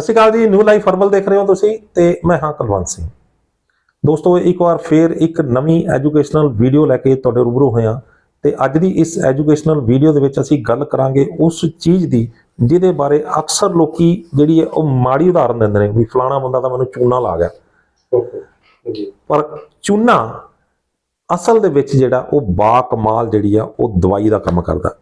ਸਤਿ ਸ਼੍ਰੀ ਅਕਾਲ ਜੀ new life herbal ਦੇਖ ਰਹੇ ਹੋ ਤੁਸੀਂ ਤੇ ਮੈਂ ਹਾਂ ਕੁਲਵੰਤ ਸਿੰਘ। ਦੋਸਤੋ ਇੱਕ ਵਾਰ ਫੇਰ ਇੱਕ ਨਵੀਂ ਐਜੂਕੇਸ਼ਨਲ ਵੀਡੀਓ ਲੈ ਕੇ ਤੁਹਾਡੇ ਰੂਬਰੂ ਹੋਏ ਹਾਂ ਤੇ ਅੱਜ ਦੀ ਇਸ ਐਜੂਕੇਸ਼ਨਲ ਵੀਡੀਓ ਦੇ ਵਿੱਚ ਅਸੀਂ ਗੱਲ ਕਰਾਂਗੇ ਉਸ ਚੀਜ਼ ਦੀ ਜਿਹਦੇ ਬਾਰੇ ਅਕਸਰ ਲੋਕੀ ਜਿਹੜੀ ਹੈ ਉਹ ਮਾੜੀ ਉਦਾਹਰਨ ਦਿੰਦੇ ਨੇ ਵੀ ਫਲਾਣਾ ਬੰਦਾ ਤਾਂ ਮੈਨੂੰ ਚੂਨਾ ਲਾ ਗਿਆ। ਪਰ ਚੂਨਾ ਅਸਲ ਦੇ ਵਿੱਚ ਜਿਹੜਾ ਉਹ ਬਾ ਕਮਾਲ ਜਿਹੜੀ ਆ ਉਹ ਦਵਾਈ ਦਾ ਕੰਮ ਕਰਦਾ।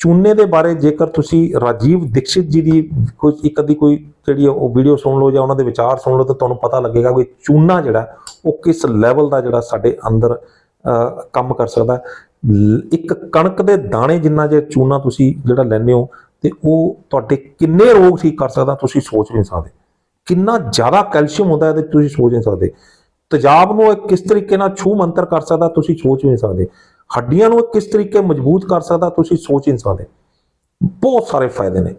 ਚੂਨੇ ਦੇ ਬਾਰੇ ਜੇਕਰ ਤੁਸੀਂ ਰਾਜੀਵ ਦੀਕਸ਼ਿਤ ਜੀ ਦੀ ਕੋਈ ਇੱਕ ਅੱਧੀ ਕੋਈ ਜਿਹੜੀ ਆ ਉਹ ਵੀਡੀਓ ਸੁਣ ਲਓ ਜਾਂ ਉਹਨਾਂ ਦੇ ਵਿਚਾਰ ਸੁਣ ਲਓ ਤਾਂ ਤੁਹਾਨੂੰ ਪਤਾ ਲੱਗੇਗਾ ਕਿ ਚੂਨਾ ਜਿਹੜਾ, ਉਹ ਕਿਸ ਲੈਵਲ ਦਾ ਜਿਹੜਾ ਸਾਡੇ ਅੰਦਰ ਕੰਮ ਕਰ ਸਕਦਾ ਇੱਕ ਕਣਕ ਦੇ ਦਾਣੇ ਜਿੰਨਾ ਜੇ ਚੂਨਾ ਤੁਸੀਂ ਜਿਹੜਾ ਲੈਂਦੇ ਹੋ, ਤੇ ਉਹ ਤੁਹਾਡੇ ਕਿੰਨੇ ਰੋਗ ਠੀਕ ਕਰ ਸਕਦਾ ਤੁਸੀਂ ਸੋਚ ਵੀ ਨਹੀਂ ਸਕਦੇ। ਕਿੰਨਾ ਜ਼ਿਆਦਾ ਕੈਲਸ਼ੀਅਮ ਹੁੰਦਾ ਇਹਦੇ ਤੁਸੀਂ ਸੋਚ ਨਹੀਂ ਸਕਦੇ। ਤੇਜ਼ਾਬ ਨੂੰ ਇਹ ਕਿਸ ਤਰੀਕੇ ਨਾਲ ਛੂ ਮੰਤਰ ਕਰ ਸਕਦਾ ਤੁਸੀਂ ਸੋਚ ਵੀ ਨਹੀਂ ਸਕਦੇ। ਹੱਡੀਆਂ ਨੂੰ ਕਿਸ ਤਰੀਕੇ ਮਜ਼ਬੂਤ ਕਰ ਸਕਦਾ, ਤੁਸੀਂ ਸੋਚ ਹੀ ਨਹੀਂ ਸਕਦੇ ਬਹੁਤ ਸਾਰੇ ਫਾਇਦੇ ਨੇ।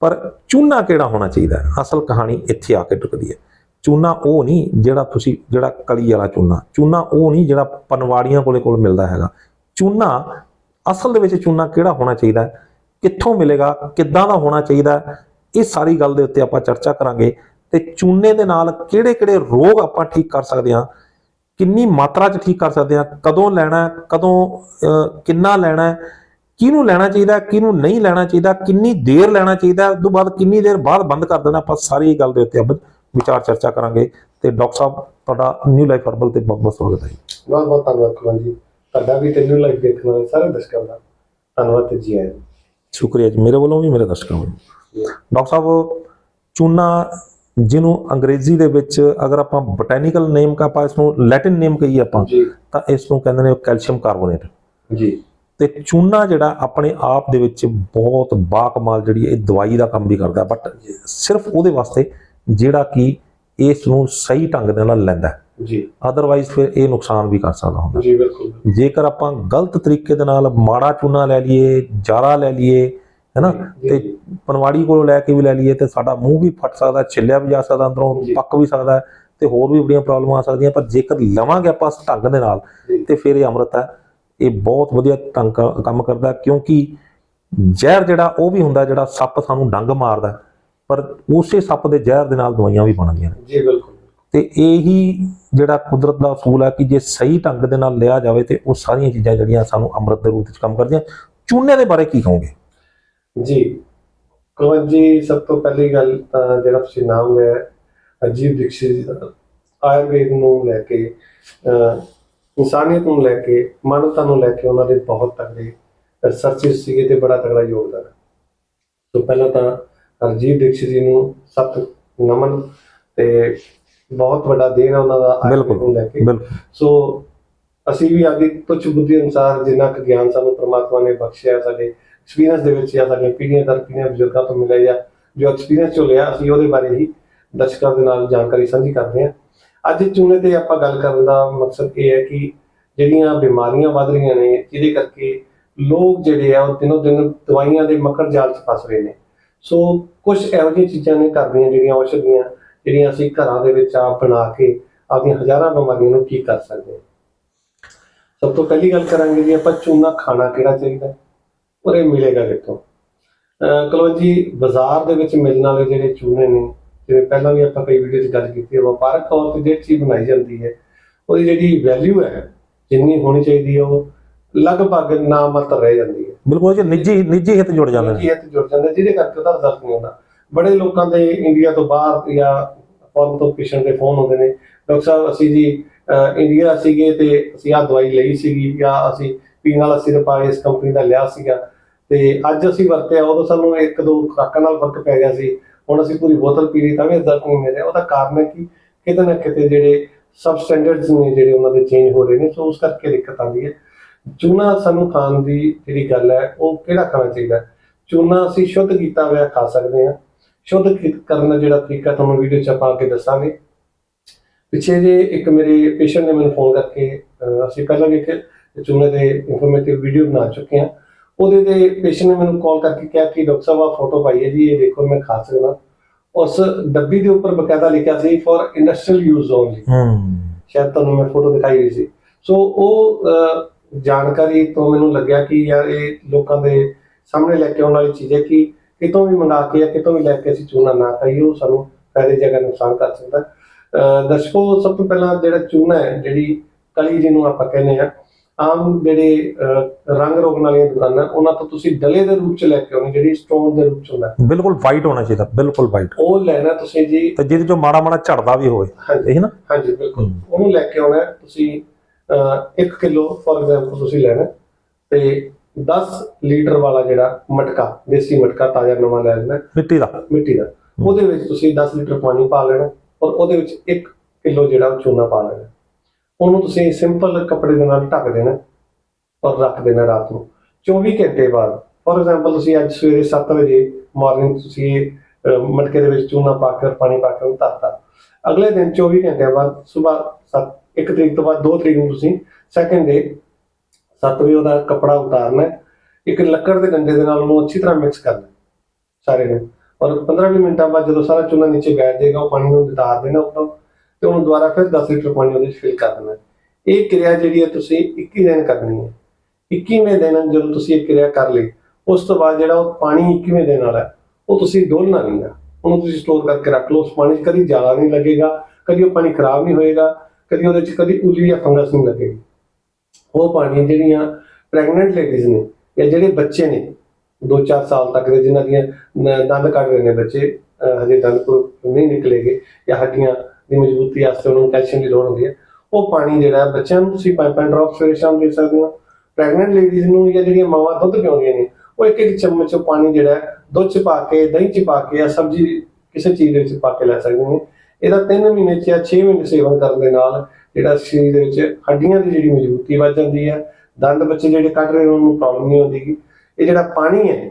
ਪਰ ਚੂਨਾ ਕਿਹੜਾ ਹੋਣਾ ਚਾਹੀਦਾ? ਅਸਲ ਕਹਾਣੀ ਇੱਥੇ ਆ ਕੇ ਟੁਕਦੀ ਹੈ। ਚੂਨਾ ਉਹ ਨਹੀਂ ਜਿਹੜਾ ਤੁਸੀਂ, ਜਿਹੜਾ ਕਲੀ ਵਾਲਾ ਚੂਨਾ। ਚੂਨਾ ਉਹ ਨਹੀਂ ਜਿਹੜਾ ਪਨਵਾੜੀਆਂ ਕੋਲੇ ਕੋਲ ਮਿਲਦਾ ਹੈਗਾ। ਚੂਨਾ, ਅਸਲ ਦੇ ਵਿੱਚ ਚੂਨਾ ਕਿਹੜਾ ਹੋਣਾ ਚਾਹੀਦਾ? ਕਿੱਥੋਂ ਮਿਲੇਗਾ? ਕਿੱਦਾਂ ਦਾ ਹੋਣਾ ਚਾਹੀਦਾ? ਇਹ ਸਾਰੀ ਗੱਲ ਦੇ ਉੱਤੇ ਆਪਾਂ ਚਰਚਾ ਕਰਾਂਗੇ। ਤੇ ਚੂਨੇ ਦੇ ਨਾਲ ਕਿਹੜੇ-ਕਿਹੜੇ ਰੋਗ ਆਪਾਂ ਠੀਕ ਕਰ ਸਕਦੇ ਹਾਂ? ਕਿੰਨੀ ਮਾਤਰਾ 'ਚ ਠੀਕ ਕਰ ਸਕਦੇ ਹਾਂ ਕਦੋਂ ਲੈਣਾ ਕਦੋਂ ਕਿੰਨਾ ਲੈਣਾ ਕਿਹਨੂੰ ਲੈਣਾ ਚਾਹੀਦਾ ਕਿਹਨੂੰ ਨਹੀਂ ਲੈਣਾ ਚਾਹੀਦਾ ਕਿੰਨੀ ਦੇਰ ਲੈਣਾ ਚਾਹੀਦਾ ਉਸ ਤੋਂ ਬਾਅਦ ਕਿੰਨੀ ਦੇਰ ਬਾਅਦ ਬੰਦ ਕਰ ਦੇਣਾ ਆਪਾਂ ਸਾਰੀ ਗੱਲ ਦੇ ਉੱਤੇ ਆਪਾਂ ਵਿਚਾਰ ਚਰਚਾ ਕਰਾਂਗੇ। ਤੇ ਡਾਕਟਰ ਸਾਹਿਬ ਤੁਹਾਡਾ ਨਿਊ ਲਾਈਫ ਹਰਬਲ ਤੇ ਬਹੁਤ ਬਹੁਤ ਸਵਾਗਤ ਹੈ ਜੀ। ਬਹੁਤ ਬਹੁਤ ਧੰਨਵਾਦ ਕੁਲਵੰਤ ਜੀ। ਤੁਹਾਡਾ ਵੀ ਤੈਨੂੰ ਲਾਈਵ ਦੇਖਣ ਵਾਲੇ ਸਾਰੇ ਦਰਸ਼ਕਾਂ ਦਾ ਧੰਨਵਾਦ ਤੇ ਜੀ ਆਇਆਂ। ਸ਼ੁਕਰੀਆ ਜੀ। ਮੇਰੇ ਵੱਲੋਂ ਵੀ ਮੇਰੇ ਦਰਸ਼ਕਾਂ ਵੱਲੋਂ। ਡਾਕਟਰ ਸਾਹਿਬ ਚੂਨਾ ਜਿਹਨੂੰ ਅੰਗਰੇਜ਼ੀ ਦੇ ਵਿੱਚ ਅਗਰ ਆਪਾਂ ਬੋਟੈਨੀਕਲ ਨੇਮ ਕਾ ਆਪਾਂ ਇਸ ਨੂੰ ਲੈਟਿਨ ਨੇਮ ਕਹੀਏ ਆਪਾਂ ਤਾਂ ਇਸ ਨੂੰ ਕਹਿੰਦੇ ਨੇ ਕੈਲਸ਼ੀਅਮ ਕਾਰਬੋਨੇਟ। ਜੀ। ਤੇ ਚੂਨਾ ਜਿਹੜਾ ਆਪਣੇ ਆਪ ਦੇ ਵਿੱਚ ਬਹੁਤ ਬਾਕਮਾਲ ਜਿਹੜੀ ਇਹ ਦਵਾਈ ਦਾ ਕੰਮ ਵੀ ਕਰਦਾ ਬਟ ਸਿਰਫ ਉਹਦੇ ਵਾਸਤੇ ਜਿਹੜਾ ਕਿ ਇਸ ਨੂੰ ਸਹੀ ਢੰਗ ਦੇ ਨਾਲ ਲੈਂਦਾ ਜੀ। ਅਦਰਵਾਈਜ਼ ਫਿਰ ਇਹ ਨੁਕਸਾਨ ਵੀ ਕਰ ਸਕਦਾ ਹੁੰਦਾ। ਜੀ ਬਿਲਕੁਲ। ਜੇਕਰ ਆਪਾਂ ਗਲਤ ਤਰੀਕੇ ਦੇ ਨਾਲ ਮਾੜਾ ਚੂਨਾ ਲੈ ਲਈਏ ਜਾਰਾ ਲੈ ਲਈਏ ਹੈਨਾ? ਜੀ, ਤੇ ਪਨਵਾੜੀ ਕੋਲੋਂ ਲੈ ਕੇ ਵੀ ਲੈ ਲਈਏ ਤੇ ਸਾਡਾ ਮੂੰਹ ਵੀ ਫਟ ਸਕਦਾ ਛਿੱਲਿਆ ਵੀ ਜਾ ਸਕਦਾ ਅੰਦਰੋਂ। ਪੱਕ ਵੀ ਸਕਦਾ ਹੈ ਤੇ ਹੋਰ ਵੀ ਬੜੀਆਂ ਪ੍ਰੋਬਲਮਾਂ ਆ ਸਕਦੀਆਂ ਪਰ ਜੇਕਰ ਲਵਾਂਗੇ ਆਪਾਂ ਢੰਗ ਦੇ ਨਾਲ। ਤੇ ਫਿਰ ਇਹ ਅੰਮ੍ਰਿਤ ਹੈ। ਇਹ ਬਹੁਤ ਵਧੀਆ ਢੰਗ ਕੰਮ ਕਰਦਾ ਹੈ ਕਿਉਂਕਿ ਜ਼ਹਿਰ ਜਿਹੜਾ ਉਹ ਵੀ ਹੁੰਦਾ ਜਿਹੜਾ ਸੱਪ ਸਾਨੂੰ ਡੰਗ ਮਾਰਦਾ ਹੈ, ਪਰ ਉਸੇ ਸੱਪ ਦੇ ਜ਼ਹਿਰ ਦੇ ਨਾਲ ਦਵਾਈਆਂ ਵੀ ਬਣਦੀਆਂ ਨੇ। ਜੀ ਬਿਲਕੁਲ। ਤੇ ਇਹੀ ਜਿਹੜਾ ਕੁਦਰਤ ਦਾ ਅਸੂਲ ਹੈ ਕਿ ਜੇ ਸਹੀ ਢੰਗ ਦੇ ਨਾਲ ਲਿਆ ਜਾਵੇ ਤੇ ਉਹ ਸਾਰੀਆਂ ਚੀਜ਼ਾਂ ਜਿਹੜੀਆਂ ਸਾਨੂੰ ਅੰਮ੍ਰਿਤ ਦੇ ਰੂਪ ਵਿੱਚ ਕੰਮ ਕਰਦੀਆਂ। ਚੂਨੇ ਦੇ ਬਾਰੇ ਕੀ ਕਹੋਗੇ? ਜੀ। ਕੁਲਵੰਤ ਜੀ ਸਭ ਤੋਂ ਪਹਿਲੀ ਗੱਲ ਤਾਂ ਜਿਹੜਾ ਤੁਸੀਂ ਨਾਮ ਲਿਆ ਅਜੀਬ ਦੀਕਸ਼ਿਤ ਜੀ ਦਾ, ਆਯੁਰਵੇਦ ਨੂੰ ਲੈ ਕੇ ਇਨਸਾਨੀਅਤ ਨੂੰ ਲੈ ਕੇ ਮਾਨਵਤਾ ਨੂੰ ਲੈ ਕੇ ਉਹਨਾਂ ਦੇ ਬਹੁਤ ਤਗੜੇ ਰਿਸਰਚਸ ਸੀਗੇ ਤੇ ਬੜਾ ਤਗੜਾ ਯੋਗਦਾਨ। ਸੋ ਪਹਿਲਾਂ ਤਾਂ ਅਜੀਬ ਦੀਕਸ਼ਿਤ ਜੀ ਨੂੰ ਸਤ ਨਮਨ ਤੇ ਬਹੁਤ ਵੱਡਾ ਦੇਣ ਹੈ ਉਹਨਾਂ ਦਾ ਆਯੁਰਵੇਦ। ਨੂੰ ਲੈ ਕੇ। ਸੋ ਅਸੀਂ ਵੀ ਆਪਦੀ ਤੁੱਛ ਬੁੱਧੀ ਅਨੁਸਾਰ ਜਿੰਨਾ ਕੁ ਗਿਆਨ ਸਾਨੂੰ ਪ੍ਰਮਾਤਮਾ ਨੇ ਬਖਸ਼ਿਆ ਸਾਡੇ ਐਕਸਪੀਰੀਅੰਸ ਦੇ ਵਿੱਚ ਜਾਂ ਸਾਡੀਆਂ ਪੀੜ੍ਹੀਆਂ ਦਰ ਪੀੜ੍ਹੀਆਂ ਬਜ਼ੁਰਗਾਂ ਤੋਂ ਮਿਲਿਆ ਜਾਂ ਜੋ ਐਕਸਪੀਰੀਅੰਸ ਚੋਂ ਲਿਆ, ਅਸੀਂ ਉਹਦੇ ਬਾਰੇ ਹੀ ਦਰਸ਼ਕਾਂ ਦੇ ਨਾਲ ਜਾਣਕਾਰੀ ਸਾਂਝੀ ਕਰਦੇ ਹਾਂ। ਅੱਜ ਚੂਨੇ ਤੇ ਆਪਾਂ ਗੱਲ ਕਰਨ ਦਾ ਮਕਸਦ ਇਹ ਹੈ ਕਿ ਜਿਹੜੀਆਂ ਬਿਮਾਰੀਆਂ ਵੱਧ ਰਹੀਆਂ ਨੇ, ਜਿਹਦੇ ਕਰਕੇ ਲੋਕ ਜਿਹੜੇ ਆ, ਉਹ ਦਿਨੋ ਦਿਨ ਦਵਾਈਆਂ ਦੇ ਮੱਕੜ ਜਾਲ 'ਚ ਫਸ ਰਹੇ ਨੇ। ਸੋ ਕੁਝ ਇਹੋ ਜਿਹੀਆਂ ਚੀਜ਼ਾਂ ਨੇ ਕਰਦੀਆਂ ਜਿਹੜੀਆਂ ਔਸ਼ਧੀਆਂ, ਜਿਹੜੀਆਂ ਅਸੀਂ ਘਰਾਂ ਦੇ ਵਿੱਚ ਆਪ ਬਣਾ ਕੇ ਆਪਣੀਆਂ ਹਜ਼ਾਰਾਂ ਬਿਮਾਰੀਆਂ ਨੂੰ ਠੀਕ ਕਰ ਸਕਦੇ ਹਾਂ। ਸਭ ਤੋਂ ਪਹਿਲੀ ਗੱਲ ਕਰਾਂਗੇ ਜੀ, ਆਪਾਂ ਚੂਨਾ ਖਾਣਾ ਕਿਹੜਾ ਚਾਹੀਦਾ? ਔਰ ਇਹ ਮਿਲੇਗਾ ਕਿੱਥੋਂ ਅਹ ਕੁਲਵੰਤ ਜੀ ਬਾਜ਼ਾਰ ਦੇ ਵਿੱਚ ਮਿਲਣ ਵਾਲੇ ਜਿਹੜੇ ਚੂਨੇ ਨੇ ਜਿਵੇਂ ਪਹਿਲਾਂ ਵੀ ਆਪਾਂ ਕਈ ਵੀਡੀਓ 'ਚ ਗੱਲ ਕੀਤੀ ਹੈ ਵਪਾਰਕ ਤੌਰ ਤੇ ਜਿਹੜੀ ਚੀਜ਼ ਬਣਾਈ ਜਾਂਦੀ ਹੈ ਉਹਦੀ ਜਿਹੜੀ ਵੈਲਿਊ ਹੈ ਜਿੰਨੀ ਹੋਣੀ ਚਾਹੀਦੀ ਹੈ ਉਹ ਲਗਭਗ ਨਾ ਮਾਤਰ ਰਹਿ ਜਾਂਦੀ ਹੈ। ਬਿਲਕੁਲ ਜੀ ਨਿੱਜੀ ਨਿੱਜੀ ਹਿੱਤ ਜੁੜ ਜਾਂਦੇ। ਨੇ ਜੀ ਤੇ ਜੁੜ ਜਾਂਦਾ ਜਿਹਦੇ ਕਰਕੇ ਉਹਦਾ ਰਿਜ਼ਲਟ ਨਹੀਂ ਹੁੰਦਾ। ਬੜੇ ਲੋਕਾਂ ਦੇ ਇੰਡੀਆ ਤੋਂ ਬਾਹਰ ਜਾਂ ਫੋਰਨ ਤੋਂ ਪੇਸ਼ੈਂਟ ਦੇ ਫੋਨ ਹੁੰਦੇ ਨੇ। ਡਾਕਟਰ ਸਾਹਿਬ ਅਸੀਂ ਜੀ ਇੰਡੀਆ ਸੀਗੇ ਤੇ ਅਸੀਂ ਆਹ ਦਵਾਈ ਲਈ ਸੀਗੀ ਜਾਂ ਅਸੀਂ ਪੀਣ ਵਾਲਾ ਸਿਰਪ ਆ ਇਸ ਕੰਪਨੀ ਦਾ ਲਿਆ ਸੀਗਾ। ਤੇ ਅੱਜ ਅਸੀਂ ਵਰਤਿਆ, ਉਦੋਂ ਸਾਨੂੰ ਇੱਕ ਦੋ ਖੁਰਾਕਾਂ ਨਾਲ ਫ਼ਰਕ ਪੈ ਗਿਆ ਸੀ। ਹੁਣ ਅਸੀਂ ਪੂਰੀ ਬੋਤਲ ਪੀ ਲਈ ਤਾਂ ਵੀ ਰਿਜ਼ਲਟ ਨਹੀਂ ਮਿਲ ਰਿਹਾ ਉਹਦਾ ਕਾਰਨ ਹੈ ਕਿ ਕਿਤੇ ਨਾ ਕਿਤੇ ਜਿਹੜੇ ਸਬ ਸਟੈਂਡਰਡਸ ਨੇ ਜਿਹੜੇ ਉਹਨਾਂ ਦੇ ਚੇਂਜ ਹੋ ਰਹੇ ਨੇ, ਸੋ ਉਸ ਕਰਕੇ ਦਿੱਕਤ ਆਉਂਦੀ ਹੈ। ਚੂਨਾ ਸਾਨੂੰ ਖਾਣ ਦੀ ਜਿਹੜੀ ਗੱਲ ਹੈ, ਉਹ ਕਿਹੜਾ ਖਾਣਾ ਚਾਹੀਦਾ? ਚੂਨਾ ਅਸੀਂ ਸ਼ੁੱਧ ਕੀਤਾ ਹੋਇਆ ਖਾ ਸਕਦੇ ਹਾਂ। ਸ਼ੁੱਧ ਕਰਨ ਦਾ ਜਿਹੜਾ ਤਰੀਕਾ ਤੁਹਾਨੂੰ ਵੀਡੀਓ ਚ ਆਪਾਂ ਅੱਗੇ ਦੱਸਾਂਗੇ। ਪਿੱਛੇ ਜੇ ਇੱਕ ਮੇਰੇ ਪੇਸ਼ੈਂਟ ਨੇ ਮੈਨੂੰ ਫੋਨ ਕਰਕੇ ਅਸੀਂ ਪਹਿਲਾਂ ਵੀ ਇੱਕ ਚੂਨੇ ਦੇ ਇਨਫੋਰਮੇਟਿਵ ਵੀਡੀਓ ਬਣਾ ਚੁੱਕੇ ਹਾਂ। ਉਹਦੇ ਤੇ ਪੇਸ਼ੈਂਟ ਨੇ ਮੈਨੂੰ ਕਾਲ ਕਰਕੇ ਕਿਹਾ ਕਿ ਡਾਕਟਰ ਸਾਹਿਬ ਆ ਫੋਟੋ ਪਾਈ ਹੈ ਜੀ ਇਹ ਦੇਖੋ ਮੈਂ ਖਾ ਸਕਦਾ। ਉਸ ਡੱਬੀ ਦੇ ਉੱਪਰ ਬਕਾਇਦਾ ਲਿਖਿਆ ਸੀ ਫॉर ਇੰਡਸਟਰੀਅਲ ਯੂਜ਼ ਓਨਲੀ ਹੂੰ। ਸ਼ਾਇਦ ਤੁਹਾਨੂੰ ਮੈਂ ਫੋਟੋ ਦਿਖਾਈ ਹੋਈ ਸੀ। ਸੋ ਉਹ ਜਾਣਕਾਰੀ ਤੋਂ ਮੈਨੂੰ ਲੱਗਿਆ ਕਿ ਯਾਰ ਇਹ ਲੋਕਾਂ ਦੇ ਸਾਹਮਣੇ ਲੈ ਕੇ ਆਉਣ ਵਾਲੀ ਚੀਜ਼ ਹੈ ਕਿ ਕਿਤੋਂ ਵੀ ਮੰਗਾ ਕੇ ਜਾਂ ਕਿਤੋਂ ਵੀ ਲੈ ਕੇ ਅਸੀਂ ਚੂਨਾ ਨਾ ਖਾਈਏ ਉਹ ਸਾਨੂੰ ਫਾਇਦੇ ਜਗ੍ਹਾ ਨੁਕਸਾਨ ਕਰ ਸਕਦਾ। ਦਰਸ਼ਕੋ ਸਭ ਤੋਂ ਪਹਿਲਾਂ ਜਿਹੜਾ ਚੂਨਾ ਹੈ ਜਿਹੜੀ ਕਲੀ ਜਿਹਨੂੰ ਆਪਾਂ ਕਹਿੰਦੇ ਆ ਆਮ ਜਿਹੜੇ ਰੰਗ ਰੋਗਣ ਵਾਲੀਆਂ ਦੁਕਾਨਾਂ ਉਹਨਾਂ ਤੋਂ ਤੁਸੀਂ ਡਲੇ ਦੇ ਰੂਪ ਚ ਲੈ ਕੇ ਆਉਣੀ ਜਿਹੜੀ ਸਟੋਨ ਦੇ ਰੂਪ ਚ ਹੁੰਦਾ। ਬਿਲਕੁਲ ਵਾਈਟ ਹੋਣਾ ਚਾਹੀਦਾ ਬਿਲਕੁਲ ਵਾਈਟ ਉਹ ਲੈਣਾ ਤੁਸੀਂ ਜੀ ਤੇ ਜਿਹਦੇ ਚੋਂ ਮਾੜਾ ਮਾੜਾ ਝੜਦਾ ਵੀ ਹੋਵੇ ਇਹ ਨਾ? ਹਾਂਜੀ ਬਿਲਕੁਲ। ਉਹਨੂੰ ਲੈ ਕੇ ਆਉਣਾ। ਤੁਸੀਂ 1 ਕਿਲੋ ਫੋਰ ਐਗਜ਼ਾਮਪਲ ਤੁਸੀਂ ਲੈਣਾ। ਤੇ 10 ਲੀਟਰ ਵਾਲਾ ਜਿਹੜਾ ਮਟਕਾ ਦੇਸੀ ਮਟਕਾ ਤਾਜ਼ਾ ਨਵਾਂ ਲੈ ਲੈਣਾ। ਮਿੱਟੀ ਦਾ। ਮਿੱਟੀ ਦਾ। ਉਹਦੇ ਵਿੱਚ ਤੁਸੀਂ 10 ਲੀਟਰ ਪਾਣੀ ਪਾ ਲੈਣਾ ਔਰ ਉਹਦੇ ਵਿੱਚ 1 ਕਿਲੋ ਜਿਹੜਾ ਚੂਨਾ ਪਾ ਲੈਣਾ। ਉਹਨੂੰ ਤੁਸੀਂ ਸਿੰਪਲ ਕੱਪੜੇ ਦੇ ਨਾਲ ਢੱਕ ਦੇਣਾ ਔਰ ਰੱਖ ਦੇਣਾ ਰਾਤ ਨੂੰ। 24 ਘੰਟੇ ਬਾਅਦ ਫੋਰ ਐਗਜ਼ਾਮਪਲ ਤੁਸੀਂ ਅੱਜ ਸਵੇਰੇ 7 ਵਜੇ ਮਾਰਨਿੰਗ ਤੁਸੀਂ ਮਟਕੇ ਦੇ ਵਿੱਚ ਚੂਨਾ ਪਾ ਕੇ ਔਰ ਪਾਣੀ ਪਾ ਕੇ ਉਹਨੂੰ ਧਰਤਾ। ਅਗਲੇ ਦਿਨ 24 ਘੰਟਿਆਂ ਬਾਅਦ ਸਵੇਰ 7 1 ਤਰੀਕ ਤੋਂ ਬਾਅਦ 2 ਤਰੀਕ ਨੂੰ ਤੁਸੀਂ ਸੈਕੰਡ ਡੇ 7 ਵਜੇ ਉਹਦਾ ਕੱਪੜਾ ਉਤਾਰਨਾ, ਇੱਕ ਲੱਕੜ ਦੇ ਡੰਡੇ ਦੇ ਨਾਲ ਉਹਨੂੰ ਅੱਛੀ ਤਰ੍ਹਾਂ ਮਿਕਸ ਕਰਨਾ ਸਾਰੇ ਨੂੰ ਔਰ 15-20 ਮਿੰਟਾਂ ਬਾਅਦ ਜਦੋਂ ਸਾਰਾ ਚੂਨਾ ਨੀਚੇ ਬੈਠ ਜਾਏਗਾ, ਉਹ ਪਾਣੀ ਨੂੰ ਉਤਾਰ ਦੇਣਾ ਉੱਪਰੋਂ। ਤੇ ਉਹਨੂੰ ਦੁਬਾਰਾ ਫਿਰ 10 ਲੀਟਰ ਪਾਣੀ ਉਹਦੇ ਵਿੱਚ ਫਿਲ ਕਰ ਦੇਣਾ ਇਹ ਕਿਰਿਆ ਜਿਹੜੀ ਹੈ ਤੁਸੀਂ 21 ਦਿਨ ਕਰਨੀ ਹੈ। 21ਵੇਂ ਦਿਨ ਜਦੋਂ ਤੁਸੀਂ ਇਹ ਕਿਰਿਆ ਕਰ ਲਈ ਉਸ ਤੋਂ ਬਾਅਦ ਜਿਹੜਾ ਉਹ ਪਾਣੀ 21ਵੇਂ ਦਿਨ ਵਾਲਾ ਹੈ, ਉਹ ਤੁਸੀਂ ਡੋਲਣਾ ਨਹੀਂ ਹੈ। ਉਹਨੂੰ ਤੁਸੀਂ ਸਟੋਰ ਕਰਕੇ ਰੱਖ ਲਓ। ਉਸ ਪਾਣੀ 'ਚ ਕਦੀ ਜ਼ਿਆਦਾ ਨਹੀਂ ਲੱਗੇਗਾ ਕਦੀ ਉਹ ਪਾਣੀ ਖਰਾਬ ਨਹੀਂ ਹੋਏਗਾ ਕਦੀ ਉਹਦੇ 'ਚ ਕਦੀ ਉਲੀ ਜਾਂ ਫੰਗਸ ਨਹੀਂ ਲੱਗੇਗੀ। ਉਹ ਪਾਣੀ ਜਿਹੜੀਆਂ ਪ੍ਰੈਗਨੈਂਟ ਲੇਡੀਜ਼ ਨੇ ਜਾਂ ਜਿਹੜੇ ਬੱਚੇ ਨੇ 2-4 ਸਾਲ ਤੱਕ ਦੇ ਜਿਨ੍ਹਾਂ ਦੀਆਂ ਦੰਦ ਕੱਢ ਰਹੇ ਨੇ ਬੱਚੇ ਹਜੇ ਦੰਦ ਨਹੀਂ ਨਿਕਲੇਗੇ ਜਾਂ ਹੱਡੀਆਂ ਦੀ ਮਜ਼ਬੂਤੀ ਵਾਸਤੇ ਉਹਨੂੰ ਕੈਲਸ਼ੀਅਮ ਦੀ ਲੋੜ ਹੁੰਦੀ ਹੈ ਉਹ ਪਾਣੀ ਜਿਹੜਾ ਬੱਚਿਆਂ ਨੂੰ ਤੁਸੀਂ 5-5 ਡ੍ਰੌਪ ਸਵੇਰੇ ਸ਼ਾਮ ਦੇ ਸਕਦੇ ਹੋ। ਪ੍ਰੈਗਨੈਂਟ ਲੇਡੀਜ਼ ਨੂੰ ਜਾਂ ਜਿਹੜੀਆਂ ਮਾਵਾਂ ਦੁੱਧ ਪਿਆਉਂਦੀਆਂ ਨੇ, ਉਹ ਇੱਕ ਇੱਕ ਚਮਚ ਪਾਣੀ ਜਿਹੜਾ ਦੁੱਧ ਚ ਪਾ ਕੇ, ਦਹੀਂ ਚ ਪਾ ਕੇ ਜਾਂ ਸਬਜ਼ੀ ਕਿਸੇ ਚੀਜ਼ ਦੇ ਵਿੱਚ ਪਾ ਕੇ ਲੈ ਸਕਦੇ ਨੇ। ਇਹਦਾ 3 ਮਹੀਨੇ ਚ ਜਾਂ 6 ਮਹੀਨੇ ਸੇਵਨ ਕਰਨ ਦੇ ਨਾਲ ਜਿਹੜਾ ਸਰੀਰ ਦੇ ਵਿੱਚ ਹੱਡੀਆਂ ਦੀ ਜਿਹੜੀ ਮਜ਼ਬੂਤੀ ਵੱਧ ਜਾਂਦੀ ਹੈ। ਦੰਦ ਬੱਚੇ ਜਿਹੜੇ ਕੱਢ ਰਹੇ ਨੇ, ਉਹਨਾਂ ਨੂੰ ਪ੍ਰੋਬਲਮ ਨਹੀਂ ਹੁੰਦੀ ਇਹ ਜਿਹੜਾ ਪਾਣੀ ਹੈ,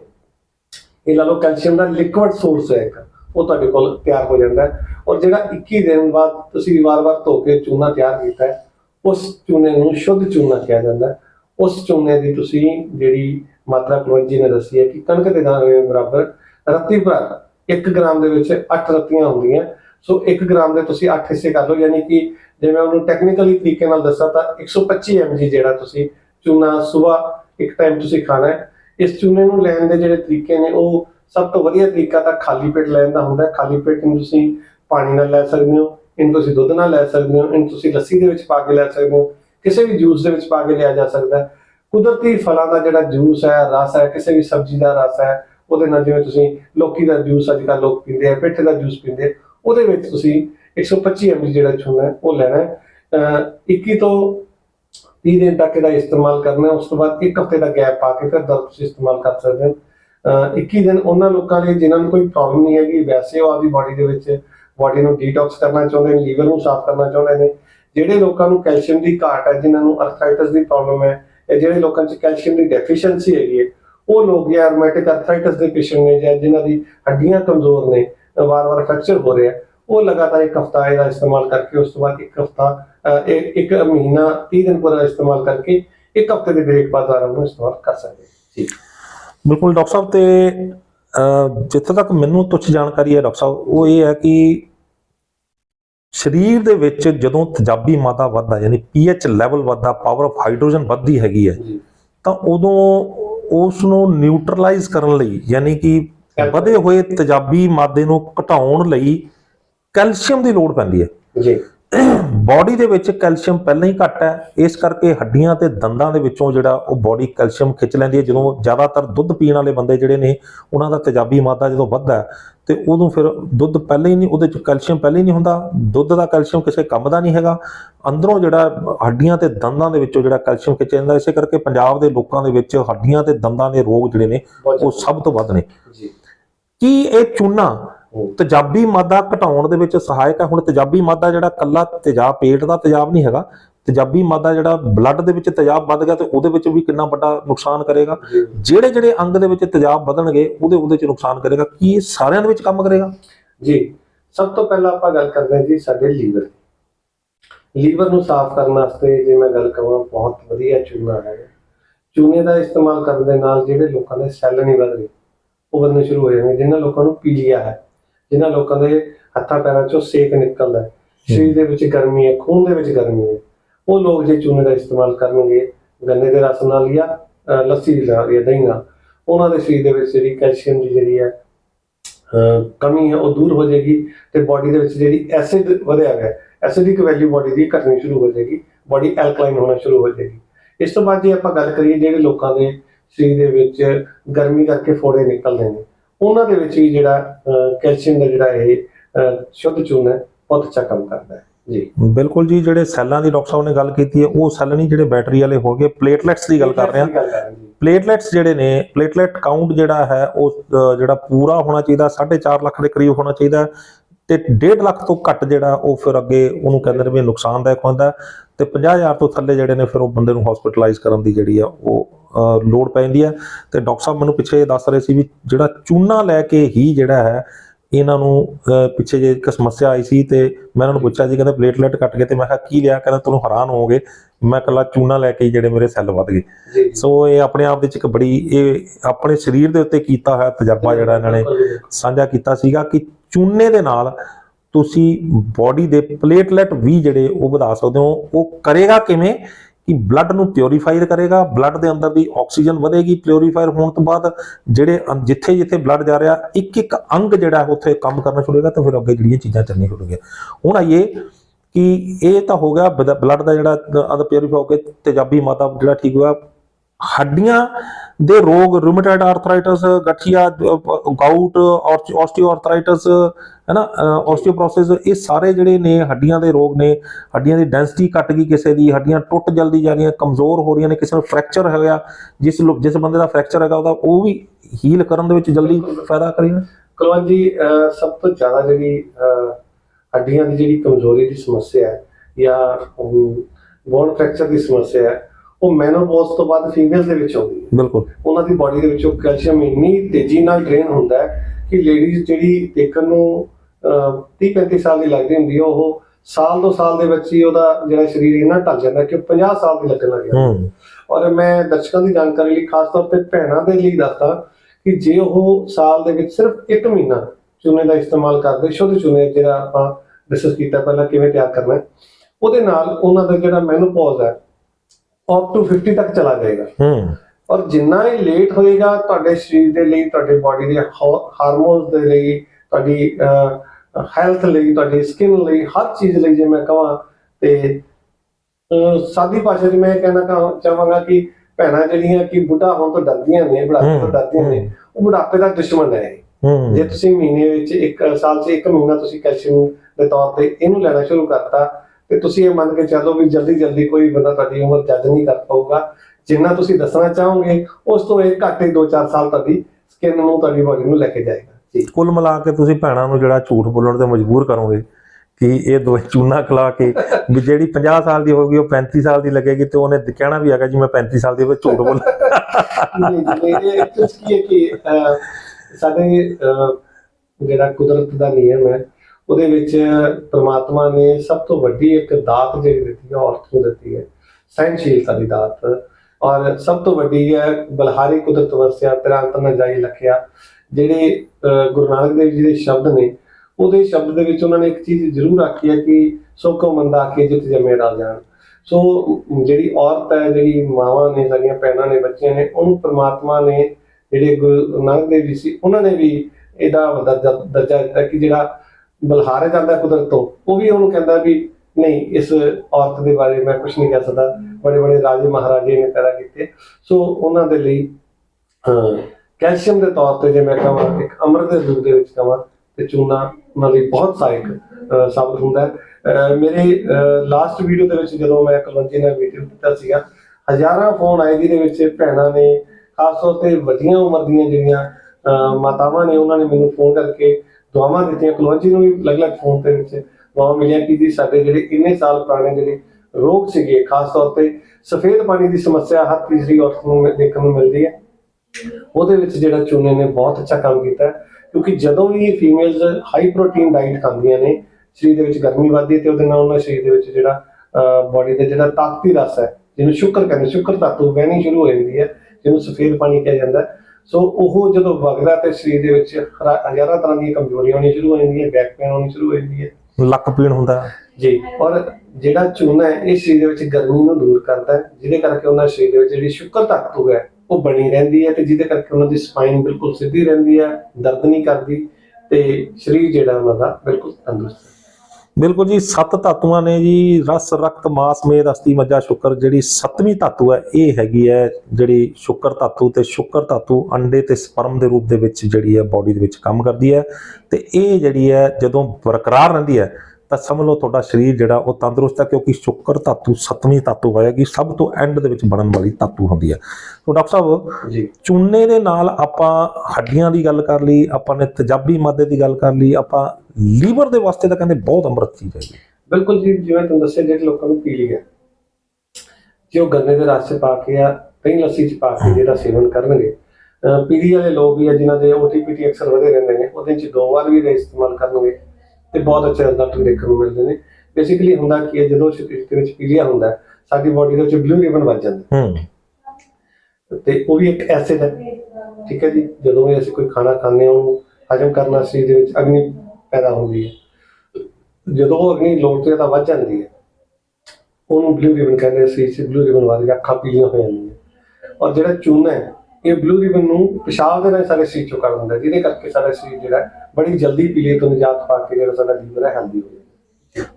ਇਹ ਲਾ ਲਓ ਕੈਲਸ਼ੀਅਮ ਦਾ ਲਿਕਵਿਡ ਸੋਰਸ ਹੈ ਇੱਕ। ਉਹ ਤੁਹਾਡੇ ਕੋਲ ਤਿਆਰ ਹੋ ਜਾਂਦਾ ਹੈ। ਔਰ ਜਿਹੜਾ 21 ਦਿਨ ਬਾਅਦ ਤੁਸੀਂ ਵਾਰ-ਵਾਰ ਧੋ ਕੇ ਚੂਨਾ ਤਿਆਰ ਕੀਤਾ ਹੈ, ਉਸ ਚੂਨੇ ਨੂੰ ਸ਼ੁੱਧ ਚੂਨਾ ਕਿਹਾ ਜਾਂਦਾ ਹੈ। ਉਸ ਚੂਨੇ ਦੀ ਤੁਸੀਂ ਜਿਹੜੀ ਮਾਤਰਾ ਕੁਲਵੰਤ ਜੀ ਨੇ ਦੱਸੀ ਹੈ ਕਿ ਕਣਕ ਦੇ ਦਾਣੇ ਬਰਾਬਰ ਰੱਤੀ ਭਰ 1 ਗ੍ਰਾਮ ਦੇ ਵਿੱਚ 8 ਰੱਤੀਆਂ ਹੁੰਦੀਆਂ ਸੋ 1 ਗ੍ਰਾਮ ਦੇ ਤੁਸੀਂ 8 ਹਿੱਸੇ ਕਰ ਲਓ, ਯਾਨੀ ਕਿ ਜੇ ਮੈਂ ਉਹਨੂੰ ਟੈਕਨੀਕਲੀ ਤਰੀਕੇ ਨਾਲ ਦੱਸਾਂ ਤਾਂ 125 mg ਜਿਹੜਾ ਤੁਸੀਂ ਚੂਨਾ ਸਵੇਰ ਇੱਕ ਟਾਈਮ ਤੁਸੀਂ ਖਾਣਾ ਹੈ। ਇਸ ਚੂਨੇ ਨੂੰ ਲੈਣ ਦੇ ਜਿਹੜੇ ਤਰੀਕੇ ਨੇ, ਉਹ ਸਭ ਤੋਂ ਵਧੀਆ ਤਰੀਕਾ ਤਾਂ ਖਾਲੀ ਪੇਟ ਲੈਣ ਦਾ ਹੁੰਦਾ ਖਾਲੀ ਪੇਟ ਨੂੰ ਤੁਸੀਂ ਪਾਣੀ ਨਾਲ ਲੈ ਸਕਦੇ ਹੋ, ਇਹਨੂੰ ਤੁਸੀਂ ਦੁੱਧ ਨਾਲ ਲੈ ਸਕਦੇ ਹੋ, ਇਹਨੂੰ ਤੁਸੀਂ ਲੱਸੀ ਦੇ ਵਿੱਚ ਪਾ ਕੇ ਲੈ ਸਕਦੇ ਹੋ, ਕਿਸੇ ਵੀ ਜੂਸ ਦੇ ਵਿੱਚ ਪਾ ਕੇ ਲਿਆ ਜਾ ਸਕਦਾ ਹੈ। ਕੁਦਰਤੀ ਫਲਾਂ ਦਾ ਜਿਹੜਾ ਜੂਸ ਹੈ, ਰਸ ਹੈ, ਕਿਸੇ ਵੀ ਸਬਜ਼ੀ ਦਾ ਰਸ ਹੈ, ਉਹਦੇ ਨਾਲ ਜਿਵੇਂ ਤੁਸੀਂ ਲੋਕੀ ਦਾ ਜੂਸ ਅੱਜ ਕੱਲ੍ਹ ਲੋਕ ਪੀਂਦੇ ਆ, ਪੇਠੇ ਦਾ ਜੂਸ ਪੀਂਦੇ ਆ, ਉਹਦੇ ਵਿੱਚ ਤੁਸੀਂ 125 ml ਜਿਹੜਾ ਚੁਣਨਾ ਉਹ ਲੈਣਾ ਹੈ। 21 ਤੋਂ 30 ਦਿਨ ਤੱਕ ਇਹਦਾ ਇਸਤੇਮਾਲ ਕਰਨਾ ਉਸ ਤੋਂ ਬਾਅਦ ਇੱਕ ਹਫ਼ਤੇ ਦਾ ਗੈਪ ਪਾ ਕੇ ਫਿਰ ਦਰਦ ਤੁਸੀਂ ਇਸਤੇਮਾਲ ਕਰ ਸਕਦੇ ਹੋ। 21 ਦਿਨ ਉਹਨਾਂ ਲੋਕਾਂ ਲਈ ਜਿਨ੍ਹਾਂ ਨੂੰ ਕੋਈ ਪ੍ਰੋਬਲਮ ਨਹੀਂ ਹੈਗੀ, ਵੈਸੇ ਉਹ ਆਪਦੀ ਬਾਡੀ ਦੇ ਵਿੱਚ ਬਾਡੀ ਨੂੰ ਡੀਟੌਕਸ ਕਰਨਾ ਚਾਹੁੰਦੇ ਨੇ ਲੀਵਰ ਨੂੰ ਸਾਫ਼ ਕਰਨਾ ਚਾਹੁੰਦੇ ਨੇ। ਜਿਹੜੇ ਲੋਕਾਂ ਨੂੰ ਕੈਲਸ਼ੀਅਮ ਦੀ ਘਾਟ ਹੈ, ਜਿਨ੍ਹਾਂ ਨੂੰ ਅਰਥਰਾਈਟਸ ਦੀ ਪ੍ਰੋਬਲਮ ਹੈ ਜਾਂ ਜਿਹੜੇ ਲੋਕਾਂ 'ਚ ਕੈਲਸ਼ੀਅਮ ਦੀ ਡੈਫੀਸ਼ੀਐਂਸੀ ਹੈਗੀ ਹੈ, ਉਹ ਲੋਕ ਜਾਂ ਰੂਮੈਟਿਕ ਅਰਥਰਾਈਟਸ ਦੇ ਪੇਸ਼ੈਂਟ ਨੇ ਜਾਂ ਜਿਨ੍ਹਾਂ ਦੀ ਹੱਡੀਆਂ ਕਮਜ਼ੋਰ ਨੇ, ਵਾਰ-ਵਾਰ ਫ੍ਰੈਕਚਰ ਹੋ ਰਿਹਾ, ਉਹ ਲਗਾਤਾਰ ਇੱਕ ਹਫ਼ਤਾ ਇਹਦਾ ਇਸਤੇਮਾਲ ਕਰਕੇ, ਉਸ ਤੋਂ ਬਾਅਦ ਇੱਕ ਹਫ਼ਤਾ ਇੱਕ ਮਹੀਨਾ 30 ਦਿਨ ਪੂਰਾ ਇਸਤੇਮਾਲ ਕਰਕੇ, ਇੱਕ ਹਫ਼ਤੇ ਦੇ ਬ੍ਰੇਕ ਬਾਅਦ ਆਰਾਮ ਨੂੰ ਇਸਤੇਮਾਲ ਕਰ ਸਕਦੇ ਠੀਕ। ਬਿਲਕੁਲ ਡਾਕਟਰ ਸਾਹਿਬ ਤੇ ਜਿੱਥੇ ਤੱਕ ਮੈਨੂੰ ਤੁੱਛ ਜਾਣਕਾਰੀ ਹੈ ਡਾਕਟਰ ਸਾਹਿਬ ਉਹ ਇਹ ਹੈ ਕਿ ਸਰੀਰ ਦੇ ਵਿੱਚ ਜਦੋਂ ਤੇਜ਼ਾਬੀ ਮਾਦਾ ਵੱਧਦਾ ਯਾਨੀ ਪੀਐਚ ਲੈਵਲ ਵੱਧਦਾ ਪਾਵਰ ਆਫ ਹਾਈਡਰੋਜਨ ਵੱਧਦੀ ਹੈਗੀ ਹੈ ਤਾਂ ਉਦੋਂ ਉਸ ਨੂੰ ਨਿਊਟਰਲਾਈਜ਼ ਕਰਨ ਲਈ ਯਾਨੀ ਕਿ ਵਧੇ ਹੋਏ ਤੇਜ਼ਾਬੀ ਮਾਦੇ ਨੂੰ ਘਟਾਉਣ ਲਈ ਕੈਲਸ਼ੀਅਮ ਦੀ ਲੋੜ ਪੈਂਦੀ ਹੈ। ਜੀ। ਬਾਡੀ ਦੇ ਵਿੱਚ ਕੈਲਸ਼ੀਅਮ ਪਹਿਲਾਂ ਹੀ ਘੱਟ ਹੈ। ਇਸ ਕਰਕੇ ਹੱਡੀਆਂ ਤੇ ਦੰਦਾਂ ਦੇ ਵਿੱਚੋਂ ਜਿਹੜਾ ਉਹ ਬਾਡੀ ਕੈਲਸ਼ੀਅਮ ਖਿੱਚ ਲੈਂਦੀ ਹੈ। ਜਦੋਂ ਜ਼ਿਆਦਾਤਰ ਦੁੱਧ ਪੀਣ ਵਾਲੇ ਬੰਦੇ ਜਿਹੜੇ ਨੇ ਉਹਨਾਂ ਦਾ ਤੇਜ਼ਾਬੀ ਮਾਦਾ ਜਦੋਂ ਵੱਧਦਾ ਤੇ ਉਦੋਂ ਫਿਰ ਦੁੱਧ ਪਹਿਲਾਂ ਹੀ ਨਹੀਂ ਉਹਦੇ ਚ ਕੈਲਸ਼ੀਅਮ ਪਹਿਲਾਂ ਹੀ ਨਹੀਂ ਹੁੰਦਾ। ਦੁੱਧ ਦਾ ਕੈਲਸ਼ੀਅਮ ਕਿਸੇ ਕੰਮ ਦਾ ਨਹੀਂ ਹੈਗਾ। ਅੰਦਰੋਂ ਜਿਹੜਾ ਹੱਡੀਆਂ ਤੇ ਦੰਦਾਂ ਦੇ ਵਿੱਚੋਂ ਜਿਹੜਾ ਕੈਲਸ਼ੀਅਮ ਖਿੱਚ ਜਾਂਦਾ ਇਸੇ ਕਰਕੇ ਪੰਜਾਬ ਦੇ ਲੋਕਾਂ ਦੇ ਵਿੱਚ ਹੱਡੀਆਂ ਤੇ ਦੰਦਾਂ ਦੇ ਰੋਗ ਜਿਹੜੇ ਨੇ ਉਹ ਸਭ ਤੋਂ ਵੱਧ ਨੇ। ਜੀ। ਕੀ ਇਹ ਚੂਨਾ ਤੇਜ਼ਾਬੀ ਮਾਦਾ ਘਟਾਉਣ ਦੇ ਵਿੱਚ ਸਹਾਇਕ ਹੈ। ਹੁਣ ਤੇਜ਼ਾਬੀ ਮਾਦਾ ਜਿਹੜਾ ਕੱਲਾ ਤੇਜ਼ਾਬ ਪੇਟ ਦਾ ਤੇਜ਼ਾਬ ਨਹੀਂ ਹੈਗਾ। ਤੇਜ਼ਾਬੀ ਮਾਦਾ ਜਿਹੜਾ ਬਲੱਡ ਦੇ ਵਿੱਚ ਤੇਜ਼ਾਬ ਵੱਧ ਗਿਆ ਤੇ ਉਹਦੇ ਵਿੱਚ ਵੀ ਕਿੰਨਾ ਵੱਡਾ ਨੁਕਸਾਨ ਕਰੇਗਾ। ਜਿਹੜੇ ਜਿਹੜੇ ਅੰਗ ਦੇ ਵਿੱਚ ਤੇਜ਼ਾਬ ਵਧਣਗੇ ਉਹਦੇ ਉਹਦੇ ਚ ਨੁਕਸਾਨ ਕਰੇਗਾ। ਕੀ ਸਾਰਿਆਂ ਦੇ ਵਿੱਚ ਕੰਮ ਕਰੇਗਾ? ਜੀ। ਸਭ ਤੋਂ ਪਹਿਲਾਂ ਆਪਾਂ ਗੱਲ ਕਰਦੇ ਹਾਂ ਜੀ ਸਾਡੇ ਲੀਵਰ ਲੀਵਰ ਨੂੰ ਸਾਫ਼ ਕਰਨ ਵਾਸਤੇ ਜੇ ਮੈਂ ਗੱਲ ਕਰਾਂ ਬਹੁਤ ਵਧੀਆ ਚੂਨਾ ਹੈ। ਚੂਨੇ ਦਾ ਇਸਤੇਮਾਲ ਕਰਨ ਦੇ ਨਾਲ ਜਿਹੜੇ ਲੋਕਾਂ ਦੇ ਸੈੱਲ ਨਹੀਂ ਵਧ ਰਹੇ ਉਹ ਵਧਣੇ ਸ਼ੁਰੂ ਹੋ ਜਾਣਗੇ ਜਿਨ੍ਹਾਂ ਲੋਕਾਂ ਨੂੰ ਪੀਲੀਆ ਹੈ। ਜਿਨ੍ਹਾਂ ਲੋਕਾਂ ਦੇ ਹੱਥਾਂ ਪੈਰਾਂ ਚੋਂ ਸੇਕ ਨਿਕਲਦਾ ਹੈ। ਸਰੀਰ ਦੇ ਵਿੱਚ ਗਰਮੀ ਹੈ ਖੂਨ ਦੇ ਵਿੱਚ ਗਰਮੀ ਹੈ। ਉਹ ਲੋਕ ਜੇ ਚੂਨੇ ਦਾ ਇਸਤੇਮਾਲ ਕਰਨਗੇ ਗੰਨੇ ਦੇ ਰਸ ਨਾਲ ਜਾਂ ਲੱਸੀ ਨਾਲ ਜਾਂ ਦਹੀਂ ਨਾਲ ਉਹਨਾਂ ਦੇ ਸਰੀਰ ਦੇ ਵਿੱਚ ਜਿਹੜੀ ਕੈਲਸ਼ੀਅਮ ਦੀ ਜਿਹੜੀ ਹੈ ਕਮੀ ਹੈ ਉਹ ਦੂਰ ਹੋ ਜਾਏਗੀ ਤੇ ਬਾਡੀ ਦੇ ਵਿੱਚ ਜਿਹੜੀ ਐਸਿਡ ਵਧਿਆ ਹੋਇਆ ਐਸਿਡਿਕ ਵੈਲਿਊ ਬਾਡੀ ਦੀ ਘਟਣੀ ਸ਼ੁਰੂ ਹੋ ਜਾਏਗੀ ਬਾਡੀ ਐਲਕਲਾਈਨ ਹੋਣਾ ਸ਼ੁਰੂ ਹੋ ਜਾਏਗੀ। ਇਸ ਤੋਂ ਬਾਅਦ ਜੇ ਆਪਾਂ ਗੱਲ ਕਰੀਏ ਜਿਹੜੇ ਲੋਕਾਂ ਦੇ ਸਰੀਰ ਦੇ ਵਿੱਚ ਗਰਮੀ ਕਰਕੇ ਫੋੜੇ ਨਿਕਲਦੇ ਨੇ ਉਹਨਾਂ ਦੇ ਵਿੱਚ ਵੀ ਜਿਹੜਾ ਕੈਲਸ਼ੀਅਮ ਦਾ ਜਿਹੜਾ ਇਹ ਸ਼ੁੱਧ ਚੂਨ ਹੈ ਬਹੁਤ ਅੱਛਾ ਕੰਮ ਕਰਦਾ ਹੈ। ਜੀ। ਬਿਲਕੁਲ ਜੀ ਜਿਹੜੇ ਸੈੱਲਾਂ ਦੀ ਡਾਕਟਰ ਸਾਹਿਬ ਨੇ ਗੱਲ ਕੀਤੀ ਹੈ ਉਹ ਸੈੱਲ ਨਹੀਂ ਜਿਹੜੇ ਬੈਟਰੀ ਵਾਲੇ ਹੋ ਗਏ ਪਲੇਟਲੈਟਸ ਦੀ ਗੱਲ ਕਰ ਰਹੇ ਹਾਂ। ਪਲੇਟਲੈਟਸ ਜਿਹੜੇ ਨੇ ਪਲੇਟਲੈਟ ਕਾਊਂਟ ਜਿਹੜਾ ਹੈ ਉਹ ਜਿਹੜਾ ਪੂਰਾ ਹੋਣਾ ਚਾਹੀਦਾ 4.5 ਲੱਖ ਦੇ ਕਰੀਬ ਹੋਣਾ ਚਾਹੀਦਾ ਤੇ 1.5 ਲੱਖ ਤੋਂ ਘੱਟ ਜਿਹੜਾ ਉਹ ਫਿਰ ਅੱਗੇ ਉਹਨੂੰ ਕਹਿੰਦੇ ਨੇ ਵੀ ਨੁਕਸਾਨਦਾਇਕ ਹੁੰਦਾ ਤੇ 50000 ਤੋਂ ਥੱਲੇ ਜਿਹੜੇ ਨੇ ਫਿਰ ਉਹ ਬੰਦੇ ਨੂੰ ਹਸਪੀਟਲਾਈਜ਼ ਕਰਨ ਦੀ ਜਿਹੜੀ ਆ ਉਹ ਲੋੜ ਪੈਂਦੀ ਹੈ। ਤੇ ਡਾਕਟਰ ਸਾਹਿਬ ਮੈਨੂੰ ਪਿੱਛੇ ਇਹ ਦੱਸ ਰਹੇ ਸੀ ਵੀ ਜਿਹੜਾ ਚੂਨਾ ਲੈ ਕੇ ਹੀ ਜਿਹੜਾ ਹੈ ਇਹਨਾਂ ਨੂੰ ਪਿੱਛੇ ਜੇ ਇੱਕ ਸਮੱਸਿਆ ਆਈ ਸੀ ਤੇ ਮੈਂ ਇਹਨਾਂ ਨੂੰ ਪੁੱਛਿਆ ਜੀ ਕਹਿੰਦੇ ਪਲੇਟਲੈਟ ਕੱਟ ਗਏ ਤੇ ਮੈਂ ਕਿਹਾ ਕੀ ਲਿਆ? ਕਹਿੰਦਾ ਤੁਹਾਨੂੰ ਹੈਰਾਨ ਹੋਵੋਗੇ। ਮੈਂ ਕੱਲਾ ਚੂਨਾ ਲੈ ਕੇ ਹੀ ਜਿਹੜੇ ਮੇਰੇ ਸੈੱਲ ਵੱਧ ਗਏ। ਸੋ ਇਹ ਆਪਣੇ ਆਪ ਵਿੱਚ ਇੱਕ ਬੜੀ ਇਹ ਆਪਣੇ ਸਰੀਰ ਦੇ ਉੱਤੇ ਕੀਤਾ ਹੋਇਆ ਤਜਰਬਾ ਜਿਹੜਾ ਇਹਨਾਂ ਨੇ ਸਾਂਝਾ ਕੀਤਾ ਸੀਗਾ ਕਿ ਚੂਨੇ ਦੇ ਨਾਲ ਤੁਸੀਂ ਬਾਡੀ ਦੇ ਪਲੇਟਲੈਟ ਵੀ ਜਿਹੜੇ ਉਹ ਵਧਾ ਸਕਦੇ ਹੋ, ਉਹ ਕਰੇਗਾ ਕਿਵੇਂ? ਕਿ ਬਲੱਡ ਨੂੰ ਪਿਉਰੀਫਾਈ ਕਰੇਗਾ ਬਲੱਡ ਦੇ ਅੰਦਰ ਦੀ ਆਕਸੀਜਨ ਵਧੇਗੀ ਪਿਉਰੀਫਾਇਰ ਹੋਣ ਤੋਂ ਬਾਅਦ ਜਿਹੜੇ ਅੰ- ਜਿੱਥੇ ਜਿੱਥੇ ਬਲੱਡ ਜਾ ਰਿਹਾ, ਇੱਕ ਇੱਕ ਅੰਗ ਜਿਹੜਾ ਉੱਥੇ ਕੰਮ ਕਰਨਾ ਸ਼ੁਰੂ ਹੋਏਗਾ ਤਾਂ ਫਿਰ ਅੱਗੇ ਜਿਹੜੀਆਂ ਚੀਜ਼ਾਂ ਚੱਲਣੀਆਂ ਸ਼ੁਰੂ ਹੋਣਗੀਆਂ। ਹੁਣ ਆਈਏ ਕਿ ਇਹ ਤਾਂ ਹੋ ਗਿਆ ਬਲੱਡ ਦਾ ਜਿਹੜਾ ਅਦ ਪਿਉਰੀਫਾਈ ਹੋ ਕੇ ਤੇਜ਼ਾਬੀ ਮਾਤਾ ਜਿਹੜਾ ਠੀਕ ਹੋਇਆ ਹੱਡੀਆਂ ਦੇ ਰੋਗ ਰੂਮੇਟਾਇਡ ਆਰਥਰਾਈਟਸ ਗਠੀਆ ਗਾਊਟ ਆਸਟੀਓਆਰਥਰਾਈਟਸ ਹੈ ਨਾ ਆਸਟੀਓਪਰੋਸਿਸ ਇਹ ਸਾਰੇ ਜਿਹੜੇ ਨੇ ਹੱਡੀਆਂ ਦੇ ਰੋਗ ਨੇ ਹੱਡੀਆਂ ਦੀ ਡੈਂਸਿਟੀ ਘਟ ਗਈ ਕਿਸੇ ਦੀ ਹੱਡੀਆਂ ਟੁੱਟ ਜਲਦੀ ਜਾ ਰਹੀਆਂ ਕਮਜ਼ੋਰ ਹੋ ਰਹੀਆਂ ਨੇ ਕਿਸੇ ਨੂੰ ਫ੍ਰੈਕਚਰ ਹੋਇਆ ਜਿਸ ਜਿਸ ਬੰਦੇ ਦਾ ਫ੍ਰੈਕਚਰ ਹੈਗਾ ਉਹਦਾ ਉਹ ਵੀ ਹੀਲ ਕਰਨ ਦੇ ਵਿੱਚ ਜਲਦੀ ਫਾਇਦਾ ਕਰੇਗਾ ਕੁਲਵੰਤ ਜੀ ਸਭ ਤੋਂ ਜ਼ਿਆਦਾ ਜਿਹੜੀ ਹੱਡੀਆਂ ਦੀ ਜਿਹੜੀ ਕਮਜ਼ੋਰੀ ਦੀ ਸਮੱਸਿਆ ਹੈ ਜਾਂ ਬੋਨ ਫ੍ਰੈਕਚਰ ਦੀ ਸਮੱਸਿਆ ਹੈ ਉਹ ਮੈਨੋਪੌਜ਼ ਤੋਂ ਬਾਅਦ ਫੀਮੇਲ ਦੇ ਵਿੱਚ ਆਉਂਦੀ ਹੈ। ਬਿਲਕੁਲ। ਉਹਨਾਂ ਦੀ ਬਾਡੀ ਦੇ ਵਿੱਚੋਂ ਕੈਲਸ਼ੀਅਮ ਇੰਨੀ ਤੇਜ਼ੀ ਨਾਲ ਡਰੇਨ ਹੁੰਦਾ ਹੈ ਕਿ ਲੇਡੀਜ਼ ਜਿਹੜੀ ਦੇਖਣ ਨੂੰ 30 35 ਸਾਲ ਦੀ ਲੱਗਦੀ ਹੁੰਦੀ ਹੈ ਉਹ ਸਾਲ ਦੋ ਸਾਲ ਦੇ ਵਿੱਚ ਹੀ ਉਹਦਾ ਜਿਹੜਾ ਸਰੀਰ ਇੰਨਾ ਢਲ ਜਾਂਦਾ ਕਿ ਉਹ 50 ਸਾਲ ਦੀ ਲੱਗਣ ਲੱਗ ਜਾਂਦਾ ਹੂੰ। ਔਰ ਮੈਂ ਦਰਸ਼ਕਾਂ ਦੀ ਜਾਣਕਾਰੀ ਲਈ ਖਾਸ ਤੌਰ ਤੇ ਭੈਣਾਂ ਦੇ ਲਈ ਦੱਸਦਾ ਕਿ ਜੇ ਉਹ ਸਾਲ ਦੇ ਵਿੱਚ ਸਿਰਫ 1 ਮਹੀਨਾ ਚੂਨੇ ਦਾ ਇਸਤੇਮਾਲ ਕਰਦੇ ਸ਼ੁੱਧ ਚੂਨੇ ਜਿਹੜਾ ਆਪਾਂ ਡਿਸਕਸ ਕੀਤਾ ਪਹਿਲਾਂ ਕਿਵੇਂ ਤਿਆਰ ਕਰਨਾ ਉਹਦੇ ਨਾਲ ਉਹਨਾਂ ਦਾ ਜਿਹੜਾ ਮੈਨੋਪੌਜ਼ ਹੈ ਅਪ ਟੂ 50 ਤੱਕ ਚਲਾ ਜਾਏਗਾ। ਹੂੰ। ਔਰ ਜਿੰਨਾ ਹੀ ਲੇਟ ਹੋਏਗਾ ਤੁਹਾਡੇ ਸਰੀਰ ਦੇ ਲਈ ਤੁਹਾਡੇ ਬਾਡੀ ਦੇ ਹਾਰਮੋਨਸ ਦੇ ਲਈ ਤੁਹਾਡੀ ਹੈਲਥ ਲਈ ਤੁਹਾਡੀ ਸਕਿਨ ਲਈ ਹਰ ਚੀਜ਼ ਲਈ ਜੇ ਮੈਂ ਕਹਾਂ ਤੇ ਸਾਦੀ ਭਾਸ਼ਾ 'ਚ ਮੈਂ ਇਹ ਕਹਿਣਾ ਕਹਾਂ- ਚਾਹਾਂਗਾ ਕਿ ਭੈਣਾਂ ਜਿਹੜੀਆਂ ਕਿ ਬੁੱਢਾ ਹੋਣ ਤੋਂ ਡਰਦੀਆਂ ਨੇ ਬੁਢਾਪੇ ਤੋਂ ਡਰਦੀਆਂ ਨੇ ਉਹ ਬੁਢਾਪੇ ਦਾ ਦੁਸ਼ਮਣ। ਹੂੰ। ਜੇ ਤੁਸੀਂ ਮਹੀਨੇ ਵਿੱਚ ਇੱਕ ਸਾਲ 'ਚ ਇੱਕ ਮਹੀਨਾ ਤੁਸੀਂ ਕੈਲਸ਼ੀਅਮ ਦੇ ਤੌਰ ਤੇ ਇਹਨੂੰ ਲੈਣਾ ਸ਼ੁਰੂ ਕਰਤਾ ਤੇ ਤੁਸੀਂ ਇਹ ਮੰਨ ਕੇ ਚੱਲੋ ਵੀ ਜਲਦੀ ਜਲਦੀ ਕੋਈ ਬੰਦਾ ਤੁਹਾਡੀ ਉਮਰ ਜੱਜ ਨਹੀਂ ਕਰ ਪਾਊਗਾ। ਜਿੰਨਾ ਤੁਸੀਂ ਦੱਸਣਾ ਚਾਹੋਗੇ ਉਸ ਤੋਂ ਇਹ ਘੱਟ ਹੀ 2-4 ਸਾਲ ਤੁਹਾਡੀ ਸਕਿਨ ਨੂੰ ਤੁਹਾਡੀ ਬਾਡੀ ਨੂੰ ਲੈ ਕੇ ਜਾਏਗਾ। ਜੀ। ਕੁੱਲ ਮਿਲਾ ਕੇ ਤੁਸੀਂ ਭੈਣਾਂ ਨੂੰ ਜਿਹੜਾ ਝੂਠ ਬੋਲਣ ਤੇ ਮਜਬੂਰ ਕਰੋਗੇ ਕਿ ਇਹ ਦੋ ਚੂਨਾ ਖਿਲਾ ਕੇ ਵੀ ਜਿਹੜੀ 50 ਸਾਲ ਦੀ ਹੋਗੀ ਉਹ 35 ਸਾਲ ਦੀ ਲੱਗੇਗੀ ਤੇ ਉਹਨੇ ਕਹਿਣਾ ਵੀ ਹੈਗਾ ਜੀ ਮੈਂ 35 ਸਾਲ ਦੀ ਹੋਵੇ ਝੂਠ ਬੋਲ। ਨਹੀਂ ਨਹੀਂ, ਇਹ ਕੀ ਹੈ ਕਿ ਅਹ, ਸਾਡੇ ਜਿਹੜਾ ਕੁਦਰਤ ਦਾ ਨਿਯਮ ਹੈ ਉਹਦੇ ਵਿੱਚ ਪ੍ਰਮਾਤਮਾ ਨੇ ਸਭ ਤੋਂ ਵੱਡੀ ਇੱਕ ਦਾਤ ਜਿਹੜੀ ਦਿੱਤੀ ਹੈ, ਔਰਤ ਨੂੰ ਦਿੱਤੀ ਹੈ ਸਹਿਨਸ਼ੀਲਤਾ ਦੀ ਦਾਤ। ਔਰ ਸਭ ਤੋਂ ਵੱਡੀ ਹੈ, ਬਲਹਾਰੀ ਕੁਦਰਤ ਵਰਸਿਆ ਤੇਰਾ ਨਾ ਜਾਈ ਲਖਿਆ। ਜਿਹੜੇ ਗੁਰੂ ਨਾਨਕ ਦੇਵ ਜੀ ਦੇ ਸ਼ਬਦ ਨੇ, ਉਹਦੇ ਸ਼ਬਦ ਦੇ ਵਿੱਚ ਉਹਨਾਂ ਨੇ ਇੱਕ ਚੀਜ਼ ਜ਼ਰੂਰ ਆਖੀ ਹੈ ਕਿ ਸੋਕੋ ਮੰਦਾ ਕੇ ਜਿਤ ਜਮੇ ਜਾਣ। ਸੋ, ਜਿਹੜੀ ਔਰਤ ਹੈ, ਜਿਹੜੀ ਮਾਵਾਂ ਨੇ, ਸਾਡੀਆਂ ਭੈਣਾਂ ਨੇ, ਬੱਚੀਆਂ ਨੇ, ਉਹਨੂੰ ਪ੍ਰਮਾਤਮਾ ਨੇ, ਜਿਹੜੇ ਗੁਰੂ ਨਾਨਕ ਦੇਵ ਜੀ ਸੀ, ਉਹਨਾਂ ਨੇ ਵੀ ਇਹਦਾ ਦਰਜਾ ਦਿੱਤਾ ਕਿ ਜਿਹੜਾ ਬਲਹਾਰੇ ਜਾਂਦਾ ਕੁਦਰਤ ਤੋਂ ਉਹ ਵੀ ਉਹਨੂੰ ਕਹਿੰਦਾ ਵੀ ਨਹੀਂ ਇਸ ਔਰਤ ਦੇ ਬਾਰੇ ਮੈਂ ਕੁਝ ਨਹੀਂ ਕਹਿ ਸਕਦਾ। ਬੜੇ ਬੜੇ ਰਾਜੇ ਮਹਾਰਾਜੇ ਨੇ ਪੈਦਾ ਕੀਤੇ। ਸੋ ਉਹਨਾਂ ਦੇ ਲਈ ਕੈਲਸ਼ੀਅਮ ਦੇ ਤੌਰ ਤੇ ਜੇ ਮੈਂ ਕਹਾਂ ਇੱਕ ਅੰਮ੍ਰਿਤ ਦੇ ਰੂਪ ਦੇ ਵਿੱਚ ਕਹਾਂ ਤੇ ਚੂਨਾ ਉਹਨਾਂ ਲਈ ਬਹੁਤ ਸਹਾਇਕ ਸਾਬਤ ਹੁੰਦਾ ਹੈ। ਅਹ, ਮੇਰੇ ਲਾਸਟ ਵੀਡੀਓ ਦੇ ਵਿੱਚ ਜਦੋਂ ਮੈਂ ਕਲਵੰਜੀ ਨਾਲ ਵੀਡੀਓ ਕੀਤਾ ਸੀਗਾ ਹਜ਼ਾਰਾਂ ਫੋਨ ਆਏ ਜਿਹਦੇ ਵਿੱਚ ਭੈਣਾਂ ਨੇ ਖਾਸ ਤੌਰ ਤੇ ਵੱਡੀਆਂ ਉਮਰ ਦੀਆਂ ਜਿਹੜੀਆਂ ਅਹ, ਮਾਤਾਵਾਂ ਨੇ ਉਹਨਾਂ ਨੇ ਮੈਨੂੰ ਫੋਨ ਕਰਕੇ ਦੁਆਵਾਂ ਦਿੱਤੀਆਂ ਕਲਵੰਜੀ ਨੂੰ ਵੀ ਅਲੱਗ-ਅਲੱਗ ਫੋਨ ਦੇ ਵਿੱਚ ਦੁਆਵਾਂ ਮਿਲੀਆਂ ਕਿ ਜੀ ਸਾਡੇ ਜਿਹੜੇ ਇੰਨੇ ਸਾਲ ਪੁਰਾਣੇ ਜਿਹੜੇ ਰੋਗ ਸੀਗੇ, ਖਾਸ ਤੌਰ ਤੇ ਸਫੇਦ ਪਾਣੀ ਦੀ ਸਮੱਸਿਆ ਹਰ ਤੀਸਰੀ ਔਰਤ ਨੂੰ ਦੇਖਣ ਨੂੰ ਮਿਲਦੀ ਹੈ ਉਹਦੇ ਵਿੱਚ ਜਿਹੜਾ ਚੂਨੇ ਨੇ ਬਹੁਤ ਅੱਛਾ ਕੰਮ ਕੀਤਾ ਕਿਉਂਕਿ ਜਦੋਂ ਵੀ ਫੀਮੇਲਸ ਹਾਈ ਪ੍ਰੋਟੀਨ ਡਾਈਟ ਖਾਂਦੀਆਂ ਨੇ, ਸਰੀਰ ਦੇ ਵਿੱਚ ਗਰਮੀ ਵੱਧਦੀ ਹੈ ਤੇ ਉਹਦੇ ਨਾਲ ਉਹਨਾਂ ਸਰੀਰ ਦੇ ਵਿੱਚ ਜਿਹੜਾ ਬਾਡੀ ਦਾ ਜਿਹੜਾ ਤਾਕਤੀ ਰਸ ਹੈ, ਜਿਹਨੂੰ ਸ਼ੁਕਰ ਕਹਿੰਦੇ, ਸ਼ੁਕਰ ਧਾਤੂ ਵਹਿਣੀ ਸ਼ੁਰੂ ਹੋ ਜਾਂਦੀ ਹੈ, ਜਿਹਨੂੰ ਸਫੇਦ ਪਾਣੀ ਕਿਹਾ ਜਾਂਦਾ ਹੈ। ਸੋ ਉਹ ਜਦੋਂ ਵਗਦਾ ਤੇ ਸਰੀਰ ਦੇ ਵਿੱਚ ਹਜ਼ਾਰਾਂ ਤਰ੍ਹਾਂ ਦੀਆਂ ਕਮਜ਼ੋਰੀਆਂ ਆਉਣੀਆਂ ਸ਼ੁਰੂ ਹੋ ਜਾਂਦੀਆਂ ਬੈਕ ਪੇਨ ਆਉਣੀ ਸ਼ੁਰੂ ਹੋ ਜਾਂਦੀ ਹੈ ਲੱਕ ਪੀਣ ਹੁੰਦਾ। ਜੀ ਔਰ ਜਿਹੜਾ ਚੂਨਾ ਹੈ ਇਹ ਸਰੀਰ ਦੇ ਵਿੱਚ ਗਰਮੀ ਨੂੰ ਦੂਰ ਕਰਦਾ ਹੈ ਜਿਹਦੇ ਕਰਕੇ ਉਹਨਾਂ ਸਰੀਰ ਦੇ ਵਿੱਚ ਜਿਹੜੀ ਸ਼ੁਕਰ ਧਾਤੂ ਹੈ ਉਹ ਬਣੀ ਰਹਿੰਦੀ ਹੈ ਤੇ ਜਿਹਦੇ ਕਰਕੇ ਉਹਨਾਂ ਦੀ ਸਪਾਈਨ ਬਿਲਕੁਲ ਸਿੱਧੀ ਰਹਿੰਦੀ ਹੈ ਦਰਦ ਨਹੀਂ ਕਰਦੀ ਤੇ ਸਰੀਰ ਜਿਹੜਾ ਉਹਨਾਂ ਦਾ ਬਿਲਕੁਲ ਤੰਦਰੁਸਤ ਬਿਲਕੁਲ ਜੀ, ਸੱਤ ਧਾਤੂਆਂ ਨੇ ਜੀ, ਰਸ, ਰਕਤ, ਮਾਸ, ਮੇਦ ਅਸਥੀ ਮੱਜਾ ਸ਼ੁਕਰ, ਜਿਹੜੀ ਸੱਤਵੀਂ ਧਾਤੂ ਹੈ, ਇਹ ਹੈਗੀ ਹੈ ਜਿਹੜੀ ਸ਼ੁਕਰ ਧਾਤੂ ਤੇ ਸ਼ੁਕਰ ਧਾਤੂ ਅੰਡੇ ਤੇ ਸਪਰਮ ਦੇ ਰੂਪ ਦੇ ਵਿੱਚ ਜਿਹੜੀ ਹੈ ਬਾਡੀ ਦੇ ਵਿੱਚ ਕੰਮ ਕਰਦੀ ਹੈ ਤੇ ਇਹ ਜਿਹੜੀ ਹੈ, ਜਦੋਂ ਬਰਕਰਾਰ ਰਹਿੰਦੀ ਹੈ ਤਾਂ ਸਮਝ ਲਓ ਤੁਹਾਡਾ ਸਰੀਰ ਜਿਹੜਾ ਉਹ ਤੰਦਰੁਸਤ ਹੈ ਕਿਉਂਕਿ ਸ਼ੁਕਰ ਧਾਤੂ ਸੱਤਵੀਂ ਧਾਤੂ ਹੋਏਗੀ ਸਭ ਤੋਂ ਐਂਡ ਦੇ ਵਿੱਚ ਬਣਨ ਵਾਲੀ ਧਾਤੂ ਹੁੰਦੀ ਹੈ। So doctor Sahib ji. ਚੂਨੇ ਦੇ ਨਾਲ ਆਪਾਂ ਹੱਡੀਆਂ ਦੀ ਗੱਲ ਕਰ ਲਈ ਆਪਾਂ ਨੇ ਤੇਜ਼ਾਬੀ ਮਾਦੇ ਦੀ ਗੱਲ ਕਰ ਲਈ ਆਪਾਂ ਲੀਵਰ ਦੇ ਵਾਸਤੇ ਤਾਂ ਕਹਿੰਦੇ ਬਹੁਤ ਅੰਮ੍ਰਿਤ ਚੀਜ਼ ਹੈ ਜੀ। ਬਿਲਕੁਲ ਜੀ ਜਿਵੇਂ ਤੁਹਾਨੂੰ ਦੱਸਿਆ ਜਿਹੜੇ ਲੋਕਾਂ ਨੂੰ ਪੀ ਲਿਆ ਜੇ ਉਹ ਗੰਨੇ ਦੇ ਰਸ 'ਚ ਪਾ ਕੇ ਜਾਂ ਦਹੀਂ ਲੱਸੀ 'ਚ ਪਾ ਕੇ ਜਿਹੜਾ ਸੇਵਨ ਕਰਨਗੇ ਪੀੜੀ ਵਾਲੇ ਲੋਕ ਵੀ ਆ ਜਿਨ੍ਹਾਂ ਦੇ ਓਟੀਪੀਟੀ ਅਕਸਰ ਵਧੇ ਰਹਿੰਦੇ ਨੇ ਉਹਦੇ 'ਚ ਦੋ ਵਾਰ ਵੀ ਇਹ ਇਸਤੇਮਾਲ ਕਰਨਗੇ। ਤੇ ਬਹੁਤ ਅੱਛੇ ਰਿਜ਼ਲਟ ਦੇਖਣ ਨੂੰ ਮਿਲਦੇ ਨੇ। ਬੇਸਿਕਲੀ ਹੁੰਦਾ ਕੀ ਹੈ ਜਦੋਂ ਸਰੀਰ ਦੇ ਵਿੱਚ ਪੀਲੀਆ ਹੁੰਦਾ ਸਾਡੀ ਬਾਡੀ ਦੇ ਵਿੱਚ ਬਲੂ ਰਿਬਨ ਵੱਜ ਜਾਂਦਾ ਹੂੰ। ਤੇ ਉਹ ਵੀ ਇੱਕ ਐਸਿਡ ਹੈ। ਠੀਕ ਹੈ ਜੀ ਜਦੋਂ ਵੀ ਅਸੀਂ ਕੋਈ ਖਾਣਾ ਖਾਂਦੇ ਹਾਂ ਉਹਨੂੰ ਹਜਮ ਕਰਨਾ ਸਰੀਰ ਦੇ ਵਿੱਚ ਅਗਨੀ ਪੈਦਾ ਹੁੰਦੀ ਹੈ। ਜਦੋਂ ਉਹ ਅਗਨੀ ਲੋੜ ਤੇ ਤਾਂ ਵੱਜ ਜਾਂਦੀ ਹੈ। ਉਹਨੂੰ ਬਲੂ ਰਿਬਨ ਕਹਿੰਦੇ 'ਚ ਬਲੂ ਰਿਬਨ ਵੱਜ ਗਿਆ ਅੱਖਾਂ ਪੀਲੀਆਂ ਹੋ ਜਾਂਦੀਆਂ ਔਰ ਜਿਹੜਾ ਚੂਨਾ ਹੈ ਇਹ ਬਲੂ ਰਿਬਨ ਨੂੰ ਪਿਸ਼ਾਬ ਦੇ ਨਾਲ ਸਾਡੇ ਸਰੀਰ ਚੋਂ ਕੱਢ ਦਿੰਦਾ ਜਿਹਦੇ ਕਰਕੇ ਸਾਡਾ ਸਰੀਰ ਜਿਹੜਾ ਬੜੀ ਜਲਦੀ ਪੀਲੀਏ ਤੋਂ ਨਿਜਾਤ ਪਾ ਕੇ ਜਿਹੜਾ ਸਾਡਾ ਲੀਵਰ ਹੈ ਹੈਲਦੀ ਹੋ ਜਾਂਦਾ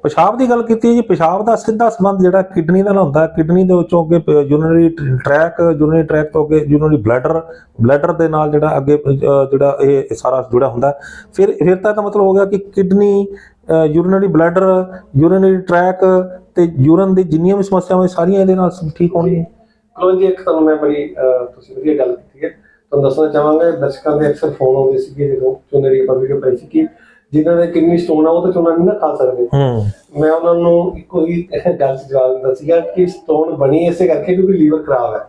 ਪਿਸ਼ਾਬ ਦੀ ਗੱਲ ਕੀਤੀ ਜੀ, ਪਿਸ਼ਾਬ ਦਾ ਸਿੱਧਾ ਸੰਬੰਧ ਜਿਹੜਾ ਕਿਡਨੀ ਨਾਲ ਹੁੰਦਾ ਕਿਡਨੀ ਦੇ ਵਿੱਚੋਂ ਅੱਗੇ ਯੂਰਿਨਰੀ ਟਰੈਕ ਯੂਰਿਨਰੀ ਟਰੈਕ ਤੋਂ ਅੱਗੇ ਯੂਰਿਨਰੀ ਬਲੈਡਰ ਬਲੈਡਰ ਦੇ ਨਾਲ ਜਿਹੜਾ ਅੱਗੇ ਜਿਹੜਾ ਇਹ ਸਾਰਾ ਜੁੜਿਆ ਹੁੰਦਾ ਫਿਰ ਫਿਰ ਤਾਂ ਮਤਲਬ ਹੋ ਗਿਆ ਕਿ kidney urinary bladder urinary tract ਤੇ ਯੂਰਨ ਦੀ ਜਿੰਨੀਆਂ ਵੀ ਸਮੱਸਿਆਵਾਂ ਇਹ ਸਾਰੀਆਂ ਇਹਦੇ ਨਾਲ ਠੀਕ ਹੋਣਗੀਆਂ। ਚਲੋ ਜੀ ਇੱਕ ਤੁਹਾਨੂੰ ਮੈਂ ਬੜੀ ਤੁਸੀਂ ਵਧੀਆ ਗੱਲ ਕੀਤੀ ਹੈ। ਤੁਹਾਨੂੰ ਦੱਸਣਾ ਚਾਹਾਂਗਾ ਦਰਸ਼ਕਾਂ ਦੇ ਅਕਸਰ ਫੋਨ ਆਉਂਦੇ ਸੀਗੇ ਜਦੋਂ ਚੁਣੇ ਦੀ ਪਰ ਵੀਡੀਓ ਪਈ ਸੀ ਕਿ ਜਿਨ੍ਹਾਂ ਦੇ ਕਿੰਨੀ ਸਟੋਨ ਆ ਉਹ ਤਾਂ ਚੁਣਾ ਨਹੀਂ ਨਾ ਖਾ ਸਕਦੇ। ਮੈਂ ਉਹਨਾਂ ਨੂੰ ਇੱਕੋ ਹੀ ਗੱਲ ਜਵਾਬ ਦਿੰਦਾ ਸੀਗਾ ਕਿ ਸਟੋਨ ਬਣੀ ਇਸੇ ਕਰਕੇ ਕਿਉਂਕਿ ਲੀਵਰ ਖਰਾਬ ਹੈ।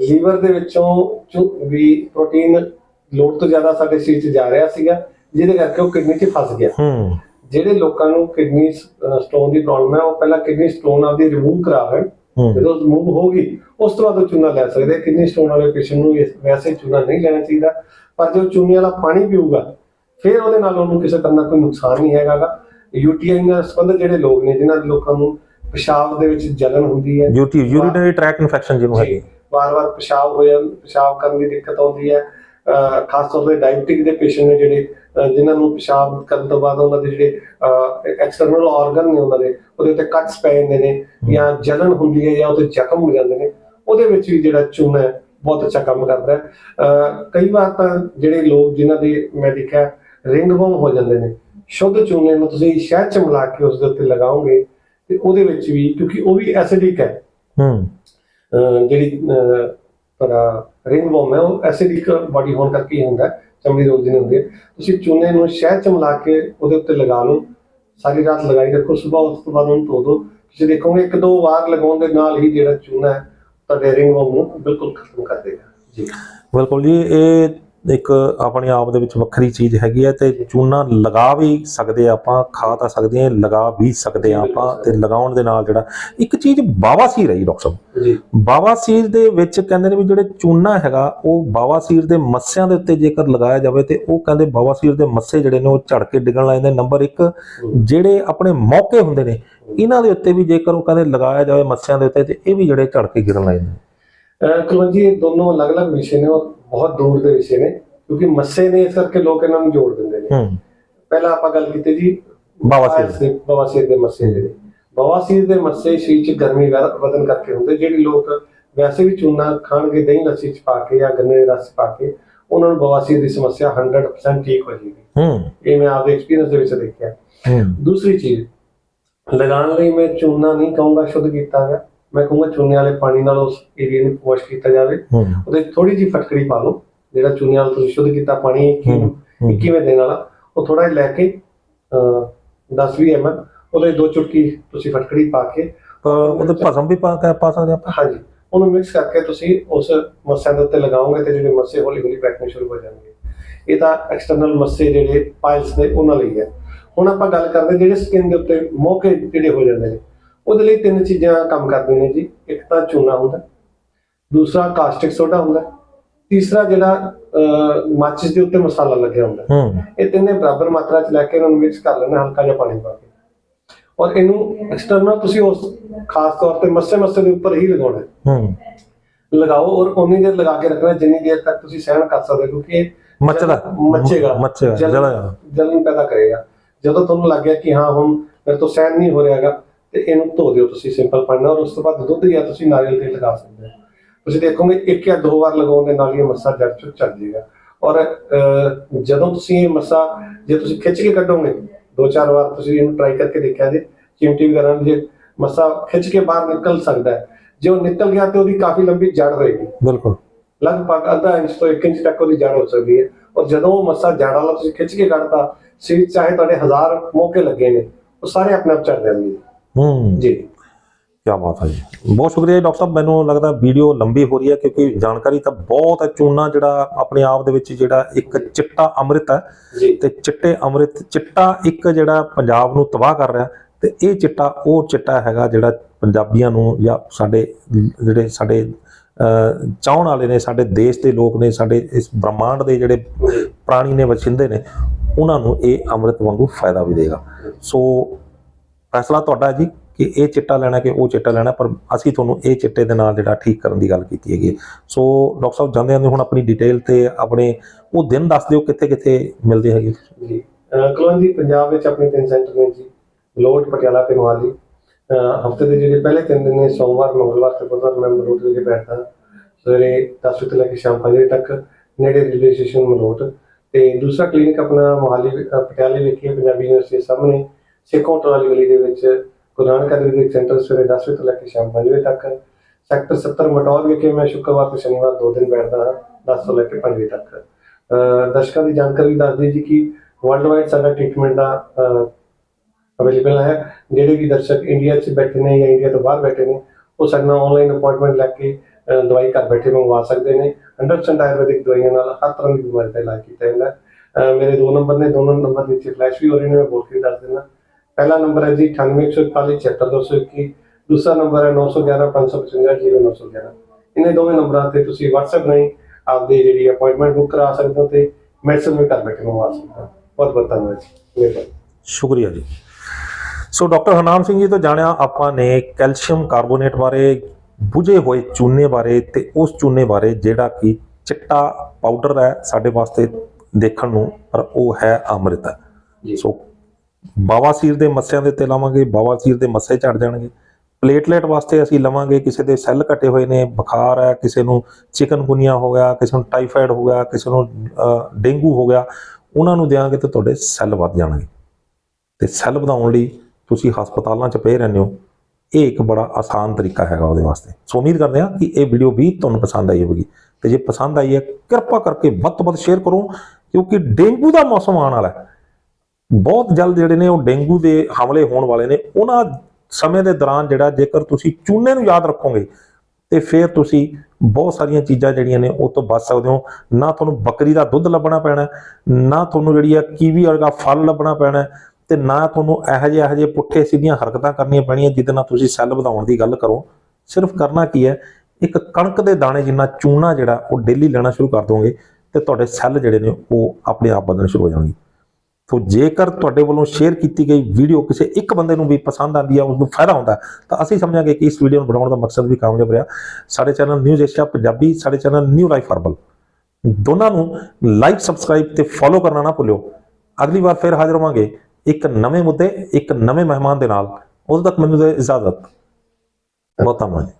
ਲੀਵਰ ਦੇ ਵਿੱਚੋਂ ਜੋ ਵੀ ਪ੍ਰੋਟੀਨ ਲੋੜ ਤੋਂ ਜ਼ਿਆਦਾ ਸਾਡੇ ਸਰੀਰ 'ਚ ਜਾ ਰਿਹਾ ਸੀਗਾ ਜਿਹਦੇ ਕਰਕੇ ਉਹ ਕਿਡਨੀ 'ਚ ਫਸ ਗਿਆ। ਜਿਹੜੇ ਲੋਕਾਂ ਨੂੰ ਕਿਡਨੀ ਸਟੋਨ ਦੀ ਪ੍ਰੋਬਲਮ ਹੈ ਉਹ ਪਹਿਲਾਂ ਕਿਡਨੀ ਸਟੋਨ ਆਪਦੀ ਰਿਮੂਵ ਕਰਾ ਲੈਣ। ਹੂੰ। ਜਦੋਂ ਰਿਮੂਵ ਹੋ ਗਈ ਉਸ ਤੋਂ ਬਾਅਦ ਉਹ ਚੂਨਾ ਲੈ ਸਕਦੇ ਕਿਡਨੀ ਸਟੋਨ ਵਾਲੇ ਪੇਸ਼ੈਂਟ ਨੂੰ ਵੈਸੇ ਚੂਨਾ ਨਹੀਂ ਲੈਣਾ ਚਾਹੀਦਾ ਪਰ ਜੋ ਚੂਨੇ ਵਾਲਾ ਪਾਣੀ ਪੀਊਗਾ ਫਿਰ ਉਹਦੇ ਨਾਲ ਉਹਨੂੰ ਕਿਸੇ ਤਰ੍ਹਾਂ ਦਾ ਕੋਈ ਨੁਕਸਾਨ ਨਹੀਂ ਹੈਗਾਗਾ ਯੂਟੀਆਈ ਨਾਲ ਸੰਬੰਧਿਤ ਜਿਹੜੇ ਲੋਕ ਨੇ ਜਿਨ੍ਹਾਂ ਲੋਕਾਂ ਨੂੰ ਪਿਸ਼ਾਬ ਦੇ ਵਿੱਚ ਜਲਨ ਹੁੰਦੀ ਹੈ ਯੂਟੀ ਯੂਰਿਨਰੀ ਟਰੈਕ ਇਨਫੈਕਸ਼ਨ ਜਿਹਨੂੰ ਹੈਗੀ। ਵਾਰ-ਵਾਰ ਪਿਸ਼ਾਬ ਹੋ ਪਿਸ਼ਾਬ ਕਰਨ ਦੀ ਦਿੱਕਤ ਆਉਂਦੀ ਹੈ। ਖਾਸ ਤੌਰ ਤੇ ਡਾਇਬਟਿਕ ਦੇ ਪੇਸ਼ੈਂਟ ਨੇ ਜਿਹੜੇ ਜਿਨ੍ਹਾਂ ਨੂੰ ਪਿਸ਼ਾਬ ਕਰਨ ਤੋਂ ਬਾਅਦ ਉਹਨਾਂ ਦੇ ਜਿਹੜੇ ਐਕਸਟਰਨਲ ਆਰਗਨ ਨੇ ਉਹਨਾਂ ਦੇ ਉਹਦੇ ਉੱਤੇ ਕੱਟਸ ਪੈ ਜਾਂਦੇ ਨੇ ਜਾਂ ਜਲਨ ਹੁੰਦੀ ਹੈ ਜਾਂ ਉਹਦੇ ਜ਼ਖਮ ਹੋ ਜਾਂਦੇ ਨੇ। ਉਹਦੇ ਵਿੱਚ ਵੀ ਜਿਹੜਾ ਚੂਨਾ ਹੈ ਬਹੁਤ ਅੱਛਾ ਕੰਮ ਕਰਦਾ ਹੈ। ਕਈ ਵਾਰ ਤਾਂ ਜਿਹੜੇ ਲੋਕ ਜਿਨ੍ਹਾਂ ਦੇ ਮੈਂ ਦੇਖਿਆ ਰਿੰਗ ਵਰਮ ਹੋ ਜਾਂਦੇ ਨੇ ਸ਼ੁੱਧ ਚੂਨੇ ਨੂੰ ਤੁਸੀਂ ਸ਼ਹਿਦ ਚ ਮਿਲਾ ਕੇ ਉਸ ਦੇ ਉੱਤੇ ਲਗਾਓਗੇ ਤੇ ਉਹਦੇ ਵਿੱਚ ਵੀ ਕਿਉਂਕਿ ਉਹ ਵੀ ਐਸਿਡਿਕ ਹੈ। ਹੂੰ। ਜਿਹੜੀ ਤੁਹਾਡਾ ਰਿੰਗ ਵਰਮ ਹੈ ਉਹ ਐਸਿਡਿਕ ਬਾਡੀ ਹੋਣ ਕਰਕੇ ਹੀ ਹੁੰਦਾ ਚਮੜੀ ਰੋਗ ਦੀ ਨਹੀਂ ਹੁੰਦੀ ਹੈ। ਤੁਸੀਂ ਚੂਨੇ ਨੂੰ ਸ਼ਹਿਦ ਚ ਮਿਲਾ ਕੇ ਉਹਦੇ ਉੱਤੇ ਲਗਾ ਲਓ ਸਾਰੀ ਰਾਤ ਲਗਾਈ ਰੱਖੋ ਸਵੇਰ ਉਸ ਤੋਂ ਬਾਅਦ ਉਹਨੂੰ ਧੋ ਦਿਓ। ਤੁਸੀਂ ਦੇਖੋਗੇ ਇੱਕ ਦੋ ਵਾਰ ਲਗਾਉਣ ਦੇ ਨਾਲ ਹੀ ਜਿਹੜਾ ਚੂਨਾ ਹੈ ਤੁਹਾਡੇ ਰਿੰਗ ਵਰਮ ਨੂੰ ਬਿਲਕੁਲ ਖਤਮ ਕਰ ਦੇਗਾ। ਜੀ। ਬਿਲਕੁਲ ਜੀ ਇਹ ਇੱਕ ਆਪਣੇ ਆਪ ਦੇ ਵਿੱਚ ਵੱਖਰੀ ਚੀਜ਼ ਹੈਗੀ ਹੈ ਤੇ ਚੂਨਾ ਲਗਾ ਵੀ ਸਕਦੇ ਆਪਾਂ ਖਾ ਤਾਂ ਸਕਦੇ ਆ ਲਗਾ ਵੀ ਸਕਦੇ ਆ ਆਪਾਂ ਤੇ ਲਗਾਉਣ ਦੇ ਨਾਲ ਜਿਹੜਾ ਇੱਕ ਚੀਜ਼ ਬਾਵਾਸੀਰ ਹੈ ਡਾਕਟਰ ਸਾਹਿਬ। ਜੀ। ਬਾਵਾਸੀਰ ਦੇ ਵਿੱਚ ਕਹਿੰਦੇ ਨੇ ਵੀ ਜਿਹੜੇ ਚੂਨਾ ਹੈਗਾ ਉਹ ਬਾਵਾਸੀਰ ਦੇ ਮੱਸਿਆਂ ਦੇ ਉੱਤੇ ਜੇਕਰ ਲਗਾਇਆ ਜਾਵੇ ਤੇ ਉਹ ਕਹਿੰਦੇ ਬਾਵਾਸੀਰ ਦੇ ਮੱਸੇ ਜਿਹੜੇ ਨੇ ਉਹ ਝੜ ਕੇ ਡਿੱਗਣ ਲੱਗ ਜਾਂਦੇ। ਨੰਬਰ 1 ਜਿਹੜੇ ਆਪਣੇ ਮੌਕੇ ਹੁੰਦੇ ਨੇ ਇਹਨਾਂ ਦੇ ਉੱਤੇ ਵੀ ਜੇਕਰ ਉਹ ਕਹਿੰਦੇ ਲਗਾਇਆ ਜਾਵੇ ਮੱਸਿਆਂ ਦੇ ਉੱਤੇ ਤੇ ਇਹ ਵੀ ਜਿਹੜੇ ਝੜ ਕੇ ਗਿਰਨ ਲੱਗ ਜਾਂਦੇ ਕੁਲਵੰਤ ਜੀ ਇਹ ਦੋਨੋਂ ਅਲੱਗ-ਅਲੱਗ ਵਿਸ਼ੇ ਨੇ ਔਰ ਬਹੁਤ ਦੂਰ ਦੇ ਵਿਸ਼ੇ ਨੇ ਕਿਉਂਕਿ ਮੱਸੇ ਨੇ ਇਸ ਕਰਕੇ ਲੋਕ ਇਹਨਾਂ ਨੂੰ ਜੋੜ ਦਿੰਦੇ ਨੇ। ਹੂੰ। ਪਹਿਲਾਂ ਆਪਾਂ ਗੱਲ ਕੀਤੀ ਜੀ ਬਵਾਸੀਰ ਦੇ ਬਵਾਸੀਰ ਦੇ ਮੱਸੇ ਜਿਹੜੇ ਬਵਾਸੀਰ ਦੇ ਮੱਸੇ ਸਰੀਰ 'ਚ ਗਰਮੀ ਵਧ- ਵਧਣ ਕਰਕੇ ਹੁੰਦੇ ਜਿਹੜੇ ਲੋਕ ਵੈਸੇ ਵੀ ਚੂਨਾ ਖਾਣਗੇ ਦਹੀਂ ਲੱਸੀ 'ਚ ਪਾ ਕੇ ਜਾਂ ਗੰਨੇ ਦੇ ਰਸ ਪਾ ਕੇ ਉਹਨਾਂ ਨੂੰ ਬਵਾਸੀਰ ਦੀ ਸਮੱਸਿਆ 100% ਠੀਕ ਹੋ ਜਾਏਗੀ। ਹੂੰ। ਇਹ ਮੈਂ ਆਪਦੇ ਐਕਸਪੀਰੀਅੰਸ ਦੇ ਵਿੱਚ ਦੇਖਿਆ। ਹੂੰ। ਦੂਸਰੀ ਚੀਜ਼ ਲਗਾਉਣ ਲਈ ਮੈਂ ਚੂਨਾ ਨਹੀਂ ਕਹੂੰਗਾ ਸ਼ੁੱਧ ਕੀਤਾ ਗਿਆ ਮੈਂ ਕਹੂੰਗਾ ਚੂਨੇ ਵਾਲੇ ਪਾਣੀ ਨਾਲ ਉਸ ਏਰੀਆ ਨੂੰ ਵਾਸ਼ ਕੀਤਾ ਜਾਵੇ। ਉਹਦੇ ਥੋੜੀ ਜਿਹੀ ਫਟਕੜੀ ਪਾ ਲਓ ਜਿਹੜਾ ਚੂਨੇ ਵਾਲਾ ਤੁਸੀਂ ਸ਼ੁੱਧ ਕੀਤਾ ਪਾਣੀ ਹੂੰ, ਹੂੰ। 21ਵੇਂ ਦਿਨ ਵਾਲਾ ਉਹ ਥੋੜਾ ਜਿਹਾ ਲੈ ਕੇ ਅਹ 10-20 ml ਉਹਦੇ ਦੋ ਚੁਟਕੀ ਤੁਸੀਂ ਫਟਕੜੀ ਪਾ ਕੇ ਉਹਦੇ ਭਸਮ ਵੀ ਪਾ ਕੇ ਪਾ ਸਕਦੇ ਆਪਾਂ? ਹਾਂਜੀ। ਉਹਨੂੰ ਮਿਕਸ ਕਰਕੇ ਤੁਸੀਂ ਉਸ ਮੱਸਿਆਂ ਦੇ ਉੱਤੇ ਲਗਾਓਗੇ ਤੇ ਜਿਹੜੇ ਮੱਸੇ ਹੌਲੀ ਹੌਲੀ ਬੈਠਣੇ ਸ਼ੁਰੂ ਹੋ ਜਾਣਗੇ। ਇਹ ਤਾਂ ਐਕਸਟਰਨਲ ਮੱਸੇ ਜਿਹੜੇ ਪਾਇਲਸ ਨੇ ਉਹਨਾਂ ਲਈ ਹੈ। ਹੁਣ ਆਪਾਂ ਗੱਲ ਕਰਦੇ ਜਿਹੜੇ ਸਕਿਨ ਦੇ ਉੱਤੇ ਮੋਕੇ ਜਿਹੜੇ ਹੋ ਜਾਂਦੇ ਨੇ। ਉਹਦੇ ਲਈ ਤਿੰਨ ਚੀਜ਼ਾਂ ਕੰਮ ਕਰਦੀਆਂ ਨੇ ਜੀ। ਇੱਕ ਤਾਂ ਚੂਨਾ ਹੁੰਦਾ ਦੂਸਰਾ ਕਾਸਟਿਕ ਸੋਡਾ ਹੁੰਦਾ ਤੀਸਰਾ ਜਿਹੜਾ ਮਾਚਿਸ ਦੇ ਉੱਤੇ ਮਸਾਲਾ ਲੱਗਿਆ ਹੁੰਦਾ। ਇਹ ਤਿੰਨੇ ਬਰਾਬਰ ਮਾਤਰਾ ਚ ਲੈ ਕੇ ਇਹਨਾਂ ਨੂੰ ਮਿਕਸ ਕਰ ਲੈਣਾ ਹਲਕਾ ਜਿਹਾ ਪਾਣੀ ਪਾ ਕੇ। ਔਰ ਇਹਨੂੰ ਐਕਸਟਰਨਲ ਤੁਸੀਂ ਉਸ ਖਾਸ ਤੌਰ ਤੇ ਮੱਸੇ ਮੱਸੇ ਦੇ ਉੱਪਰ ਹੀ ਲਗਾਉਣਾ ਹੈ। ਲਗਾਓ ਔਰ ਉਨੀ ਦੇਰ ਲਗਾ ਕੇ ਰੱਖਣਾ ਜਿੰਨੀ ਦੇਰ ਤੱਕ ਤੁਸੀਂ ਸਹਿਣ ਕਰ ਸਕਦੇ ਕਿਉਂਕਿ ਇਹ ਮੱਚਦਾ। ਮੱਚੇਗਾ। ਮੱਚੇਗਾ ਜਲ- ਜਲਾ ਜਲਨ ਪੈਦਾ ਕਰੇਗਾ। ਜਦੋਂ ਤੁਹਾਨੂੰ ਲੱਗ ਗਿਆ ਕਿ ਹਾਂ ਹੁਣ ਮੇਰੇ ਤੋਂ ਸਹਿਨ ਨਹੀਂ ਹੋ ਰਿਹਾਗਾ ਤੇ ਇਹਨੂੰ ਧੋ ਦਿਓ ਤੁਸੀਂ ਸਿੰਪਲ ਪਾਣੀ ਨਾਲ ਉਸ ਤੋਂ ਬਾਅਦ ਦੁੱਧ ਜਾਂ ਤੁਸੀਂ ਨਾਰੀਅਲ ਤੇਲ ਲਗਾ ਸਕਦੇ ਹੋ। ਤੁਸੀਂ ਦੇਖੋਗੇ ਇੱਕ ਜਾਂ ਦੋ ਵਾਰ ਲਗਾਉਣ ਦੇ ਨਾਲ ਹੀ ਇਹ ਮੱਸਾ ਜੜ ਚੁੱਕ ਚੱਲ ਜਾਏਗਾ ਔਰ ਜਦੋਂ ਤੁਸੀਂ ਇਹ ਮੱਸਾ ਜੇ ਤੁਸੀਂ ਖਿੱਚ ਕੇ ਕੱਢੋਗੇ ਦੋ ਚਾਰ ਵਾਰ ਤੁਸੀਂ ਇਹਨੂੰ ਟਰਾਈ ਕਰਕੇ ਦੇਖਿਆ ਜੇ ਚਿਮਟੀ ਵਗੈਰਾ ਨਾਲ ਜੇ ਮੱਸਾ ਖਿੱਚ ਕੇ ਬਾਹਰ ਨਿਕਲ ਸਕਦਾ ਹੈ ਜੇ ਉਹ ਨਿਕਲ ਗਿਆ ਤੇ ਉਹਦੀ ਕਾਫੀ ਲੰਬੀ ਜੜ ਹੋਏਗੀ। ਬਿਲਕੁਲ। ਲਗਭਗ ਅੱਧਾ ਇੰਚ ਤੋਂ 1 ਇੰਚ ਤੱਕ ਉਹਦੀ ਜੜ ਹੋ ਸਕਦੀ ਹੈ। ਔਰ ਜਦੋਂ ਉਹ ਮੱਸਾ ਜੜ ਵਾਲਾ ਤੁਸੀਂ ਖਿੱਚ ਕੇ ਕੱਢਤਾ ਸੀ ਚਾਹੇ ਤੁਹਾਡੇ ਹਜ਼ਾਰ ਮੌਕੇ ਲੱਗੇ ਨੇ ਉਹ ਸਾਰੇ ਆਪਣੇ ਆਪ ਝੜ ਜਾਣਗੇ ਹੂੰ। ਜੀ। ਕੀ ਬਾਤ ਹੈ ਜੀ। ਬਹੁਤ ਸ਼ੁਕਰੀਆ ਡਾਕਟਰ ਸਾਹਿਬ। ਮੈਨੂੰ ਲੱਗਦਾ ਵੀਡੀਓ ਲੰਬੀ ਹੋ ਰਹੀ ਹੈ ਕਿਉਂਕਿ ਜਾਣਕਾਰੀ ਤਾਂ ਬਹੁਤ ਹੈ। ਚੂਨਾ ਜਿਹੜਾ ਆਪਣੇ ਆਪ ਦੇ ਵਿੱਚ ਜਿਹੜਾ ਇੱਕ ਚਿੱਟਾ ਅੰਮ੍ਰਿਤ ਹੈ ਤੇ ਚਿੱਟੇ ਅੰਮ੍ਰਿਤ ਚਿੱਟਾ ਇੱਕ ਜਿਹੜਾ ਪੰਜਾਬ ਨੂੰ ਤਬਾਹ ਕਰ ਰਿਹਾ ਤੇ ਇਹ ਚਿੱਟਾ ਉਹ ਚਿੱਟਾ ਹੈਗਾ ਜਿਹੜਾ ਪੰਜਾਬੀਆਂ ਨੂੰ ਜਾਂ ਸਾਡੇ ਜਿਹੜੇ ਸਾਡੇ ਚਾਹਣ ਵਾਲੇ ਨੇ ਸਾਡੇ ਦੇਸ਼ ਦੇ ਲੋਕ ਨੇ ਸਾਡੇ ਇਸ ਬ੍ਰਹਮਾਂਡ ਦੇ ਜਿਹੜੇ ਪ੍ਰਾਣੀ ਨੇ ਵਸਿੰਦੇ ਨੇ ਉਹਨਾਂ ਨੂੰ ਇਹ ਅੰਮ੍ਰਿਤ ਵਾਂਗੂ ਫਾਇਦਾ ਵੀ ਦੇਗਾ। ਸੋ ਫੈਸਲਾ ਤੁਹਾਡਾ ਜੀ ਕਿ ਇਹ ਚਿੱਟਾ ਲੈਣਾ ਕਿ ਉਹ ਚਿੱਟਾ ਲੈਣਾ, ਪਰ ਅਸੀਂ ਤੁਹਾਨੂੰ ਇਹ ਚਿੱਟੇ ਦੇ ਨਾਲ ਜਿਹੜਾ ਠੀਕ ਕਰਨ ਦੀ ਗੱਲ ਕੀਤੀ ਹੈਗੀ ਹੈ। ਸੋ ਡਾਕਟਰ ਸਾਹਿਬ ਜਾਂਦੇ ਜਾਂਦੇ ਹੁਣ ਆਪਣੀ ਡਿਟੇਲ ਤੇ ਆਪਣੇ ਉਹ ਦਿਨ ਦੱਸ ਦਿਓ ਕਿੱਥੇ ਕਿੱਥੇ ਮਿਲਦੇ ਹੈਗੇ। ਜੀ ਕਲੋਨ ਜੀ ਪੰਜਾਬ ਵਿੱਚ ਆਪਣੇ ਤਿੰਨ ਸੈਂਟਰ ਨੇ ਜੀ ਲੋਟ ਪਟਿਆਲਾ ਤੇ ਮੋਹਾਲੀ। ਹਫ਼ਤੇ ਦੇ ਜਿਹੜੇ ਪਹਿਲੇ ਤਿੰਨ ਦਿਨ ਨੇ, ਸੋਮਵਾਰ, ਮੰਗਲਵਾਰ ਤੇ ਬੁੱਧਵਾਰ ਮੈਂ ਮਲੋਟ ਵਿਖੇ ਬੈਠਦਾ ਸਵੇਰੇ 10 ਵਜੇ ਤੋਂ ਲੈ ਕੇ ਸ਼ਾਮ 5 ਵਜੇ ਤੱਕ ਨੇੜੇ ਰੇਲਵੇ ਸਟੇਸ਼ਨ ਮਲੋਟ। ਤੇ ਦੂਸਰਾ ਕਲੀਨਿਕ ਆਪਣਾ ਮੋਹਾਲੀ ਪਟਿਆਲੇ ਵਿਖੇ, ਪੰਜਾਬੀ ਯੂਨੀਵਰਸਿਟੀ ਸਾਹਮਣੇ। ਸਿੱਖੋਂ ਟਰਾਲੀ ਗਲੀ ਦੇ ਵਿੱਚ ਗੁਰੂ ਨਾਨਕ ਆਯੁਰਵੈਦਿਕ ਸੈਂਟਰ ਸਵੇਰੇ 10 ਵਜੇ ਤੋਂ ਲੈ ਕੇ ਸ਼ਾਮ 5 ਵਜੇ ਤੱਕ। ਸੈਕਟਰ 70 ਮਟੌਰ ਵਿਖੇ ਮੈਂ ਸ਼ੁੱਕਰਵਾਰ ਤੇ ਸ਼ਨੀਵਾਰ ਦੋ ਦਿਨ ਬੈਠਦਾ ਹਾਂ 10 ਤੋਂ ਲੈ ਕੇ 5 ਵਜੇ ਤੱਕ। ਦਰਸ਼ਕਾਂ ਦੀ ਜਾਣਕਾਰੀ ਦੱਸ ਦਿਓ ਜੀ ਕਿ ਵਰਲਡ ਵਾਈਡ ਸਾਡਾ ਟ੍ਰੀਟਮੈਂਟ ਦਾ ਅਵੇਲੇਬਲ ਹੈ। ਜਿਹੜੇ ਵੀ ਦਰਸ਼ਕ ਇੰਡੀਆ 'ਚ ਬੈਠੇ ਨੇ ਜਾਂ ਇੰਡੀਆ ਤੋਂ ਬਾਹਰ ਬੈਠੇ ਨੇ, ਉਹ ਸਾਡੇ ਨਾਲ ਆਨਲਾਈਨ ਅਪਾਇੰਟਮੈਂਟ ਲੈ ਕੇ ਦਵਾਈ ਘਰ ਬੈਠੇ ਮੰਗਵਾ ਸਕਦੇ ਨੇ। 100% ਆਯੁਰਵੈਦਿਕ ਦਵਾਈਆਂ ਨਾਲ ਹਰ ਤਰ੍ਹਾਂ ਦੀ ਬਿਮਾਰੀ ਦਾ ਇਲਾਜ ਕੀਤਾ ਜਾਂਦਾ। ਮੇਰੇ ਦੋ ਨੰਬਰ ਨੇ, ਦੋਨੋਂ ਨੰਬਰ ਨੀਚੇ ਫਲੈਸ਼ ਵੀ ਹੋ ਰਹੇ ਨੇ, ਮੈਂ ਬੋਲ ਕੇ ਦੱਸ ਦਿੰਦਾ। ਪਹਿਲਾ ਨੰਬਰ ਹੈ ਜੀ 9841 76221 ਦੂਸਰਾ ਨੰਬਰ ਹੈ 911 555 0911 ਇਹਨੇ ਦੋਵੇਂ ਨੰਬਰਾਂ ਤੇ ਤੁਸੀਂ WhatsApp ਰਾਹੀਂ ਆਪਦੀ ਜਿਹੜੀ ਅਪਾਇੰਟਮੈਂਟ ਬੁੱਕ ਕਰਾ ਸਕਦੇ ਹੋ ਤੇ ਮੈਡੀਸਨ ਵੀ ਘਰ ਬੈਠੇ ਮੰਗਵਾ ਸਕਦੇ ਹੋ। ਬਹੁਤ ਬਹੁਤ ਧੰਨਵਾਦ ਜੀ। ਮਿਹਰਬਾਨੀ। ਸ਼ੁਕਰੀਆ ਜੀ। ਸੋ ਡਾਕਟਰ ਹਰਨਾਮ ਸਿੰਘ ਜੀ ਤੋਂ ਜਾਣਿਆ ਆਪਾਂ ਨੇ ਕੈਲਸ਼ੀਅਮ ਕਾਰਬੋਨੇਟ ਬਾਰੇ ਬੁਝੇ ਹੋਏ ਚੂਨੇ ਬਾਰੇ ਤੇ ਉਸ ਚੂਨੇ ਬਾਰੇ ਜਿਹੜਾ ਕਿ ਚਿੱਟਾ ਪਾਊਡਰ ਹੈ ਸਾਡੇ ਵਾਸਤੇ ਦੇਖਣ ਨੂੰ ਪਰ ਉਹ ਹੈ ਅੰਮ੍ਰਿਤ। ਸੋ ਬਾਵਾਸੀਰ ਦੇ ਮੱਸਿਆਂ ਦੇ ਉੱਤੇ ਲਾਵਾਂਗੇ ਬਾਵਾਸੀਰ ਦੇ ਮੱਸੇ ਝੜ ਜਾਣਗੇ। ਪਲੇਟਲੇਟ ਵਾਸਤੇ ਅਸੀਂ ਲਵਾਂਗੇ ਕਿਸੇ ਦੇ ਸੈੱਲ ਘਟੇ ਹੋਏ ਨੇ, ਬੁਖਾਰ ਹੈ, ਕਿਸੇ ਨੂੰ ਚਿਕਨਗੁਨੀਆ ਹੋ ਗਿਆ, ਕਿਸੇ ਨੂੰ ਟਾਈਫਾਇਡ ਹੋ ਗਿਆ, ਕਿਸੇ ਨੂੰ ਡੇਂਗੂ ਹੋ ਗਿਆ, ਉਹਨਾਂ ਨੂੰ ਦਿਆਂਗੇ ਤਾਂ ਤੁਹਾਡੇ ਸੈੱਲ ਵੱਧ ਜਾਣਗੇ। ਤੇ ਸੈੱਲ ਵਧਾਉਣ ਲਈ ਤੁਸੀਂ ਹਸਪਤਾਲਾਂ 'ਚ ਪਏ ਰਹਿੰਦੇ ਹੋ। ਇਹ ਇੱਕ ਬੜਾ ਆਸਾਨ ਤਰੀਕਾ ਹੈਗਾ ਉਹਦੇ ਵਾਸਤੇ। ਸੋ ਉਮੀਦ ਕਰਦੇ ਹਾਂ ਕਿ ਇਹ ਵੀਡੀਓ ਵੀ ਤੁਹਾਨੂੰ ਪਸੰਦ ਆਈ ਹੋਵੇਗੀ। ਤੇ ਜੇ ਪਸੰਦ ਆਈ ਹੈ, ਕਿਰਪਾ ਕਰਕੇ ਵੱਧ ਤੋਂ ਵੱਧ ਸ਼ੇਅਰ ਕਰੋ, ਕਿਉਂਕਿ ਡੇਂਗੂ ਦਾ ਮੌਸਮ ਆਉਣ ਵਾਲਾ ਹੈ। ਬਹੁਤ ਜਲਦ ਜਿਹੜੇ ਨੇ ਉਹ ਡੇਂਗੂ ਦੇ ਹਮਲੇ ਹੋਣ ਵਾਲੇ ਨੇ। ਉਹਨਾਂ ਸਮੇਂ ਦੇ ਦੌਰਾਨ ਜਿਹੜਾ ਜੇਕਰ ਤੁਸੀਂ ਚੂਨੇ ਨੂੰ ਯਾਦ ਰੱਖੋਗੇ ਤੇ ਫਿਰ ਤੁਸੀਂ ਬਹੁਤ ਸਾਰੀਆਂ ਚੀਜ਼ਾਂ ਜਿਹੜੀਆਂ ਨੇ ਉਹ ਤੋਂ ਬਚ ਸਕਦੇ ਹੋ। ਨਾ ਤੁਹਾਨੂੰ ਬੱਕਰੀ ਦਾ ਦੁੱਧ ਲੱਭਣਾ ਪੈਣਾ ਨਾ ਤੁਹਾਨੂੰ ਜਿਹੜੀ ਆ ਕੀਵੀ ਵਰਗਾ ਫਲ ਲੱਭਣਾ ਪੈਣਾ ਹੈ, ਤੇ ਨਾ ਤੁਹਾਨੂੰ ਇਹੋ ਜਿਹੇ ਇਹੋ ਜਿਹੇ ਪੁੱਠੇ ਸਿੱਧੀਆਂ ਹਰਕਤਾਂ ਕਰਨੀਆਂ ਪੈਣੀਆਂ ਜਿਹਦੇ ਨਾਲ ਤੁਸੀਂ ਸੈੱਲ ਵਧਾਉਣ ਦੀ ਗੱਲ ਕਰੋ। ਸਿਰਫ ਕਰਨਾ ਕੀ ਹੈ ਇੱਕ ਕਣਕ ਦੇ ਦਾਣੇ ਜਿੰਨਾ ਚੂਨਾ ਜਿਹੜਾ ਉਹ ਡੇਲੀ ਲੈਣਾ ਸ਼ੁਰੂ ਕਰ ਦੋਗੇ ਤੇ ਤੁਹਾਡੇ ਸੈੱਲ ਜਿਹੜੇ ਨੇ ਉਹ ਆਪਣੇ ਆਪ ਵਧਣਾ ਸ਼ੁਰੂ ਹੋ ਜਾਣਗੇ। ਤੋ ਜੇਕਰ ਤੁਹਾਡੇ ਵੱਲੋਂ ਸ਼ੇਅਰ ਕੀਤੀ ਗਈ ਵੀਡੀਓ ਕਿਸੇ ਇੱਕ ਬੰਦੇ ਨੂੰ ਵੀ ਪਸੰਦ ਆਂਦੀ ਆ ਉਸ ਨੂੰ ਫਾਇਦਾ ਹੁੰਦਾ, ਤਾਂ ਅਸੀਂ ਸਮਝਾਂਗੇ ਕਿ ਇਸ ਵੀਡੀਓ ਨੂੰ ਬਣਾਉਣ ਦਾ ਮਕਸਦ ਵੀ ਕਾਮਯਾਬ ਰਿਹਾ। ਸਾਡੇ ਚੈਨਲ ਨਿਊਜ਼ ਏਸ਼ੀਆ ਪੰਜਾਬੀ, ਸਾਡੇ ਚੈਨਲ ਨਿਊ ਲਾਈਫ ਹਰਬਲ ਦੋਨਾਂ ਨੂੰ ਲਾਈਕ ਸਬਸਕ੍ਰਾਈਬ ਤੇ ਫੋਲੋ ਕਰਨਾ ਨਾ ਭੁੱਲਿਓ। ਅਗਲੀ ਵਾਰ ਫਿਰ ਹਾਜ਼ਰ ਹੋਵਾਂਗੇ ਇੱਕ ਨਵੇਂ ਮੁੱਦੇ, ਇੱਕ ਨਵੇਂ ਮਹਿਮਾਨ ਦੇ ਨਾਲ। ਉਦੋਂ ਤੱਕ ਮੈਨੂੰ ਦੇ ਇਜਾਜ਼ਤ। ਬਹੁਤ ਧੰਨਵਾਦ।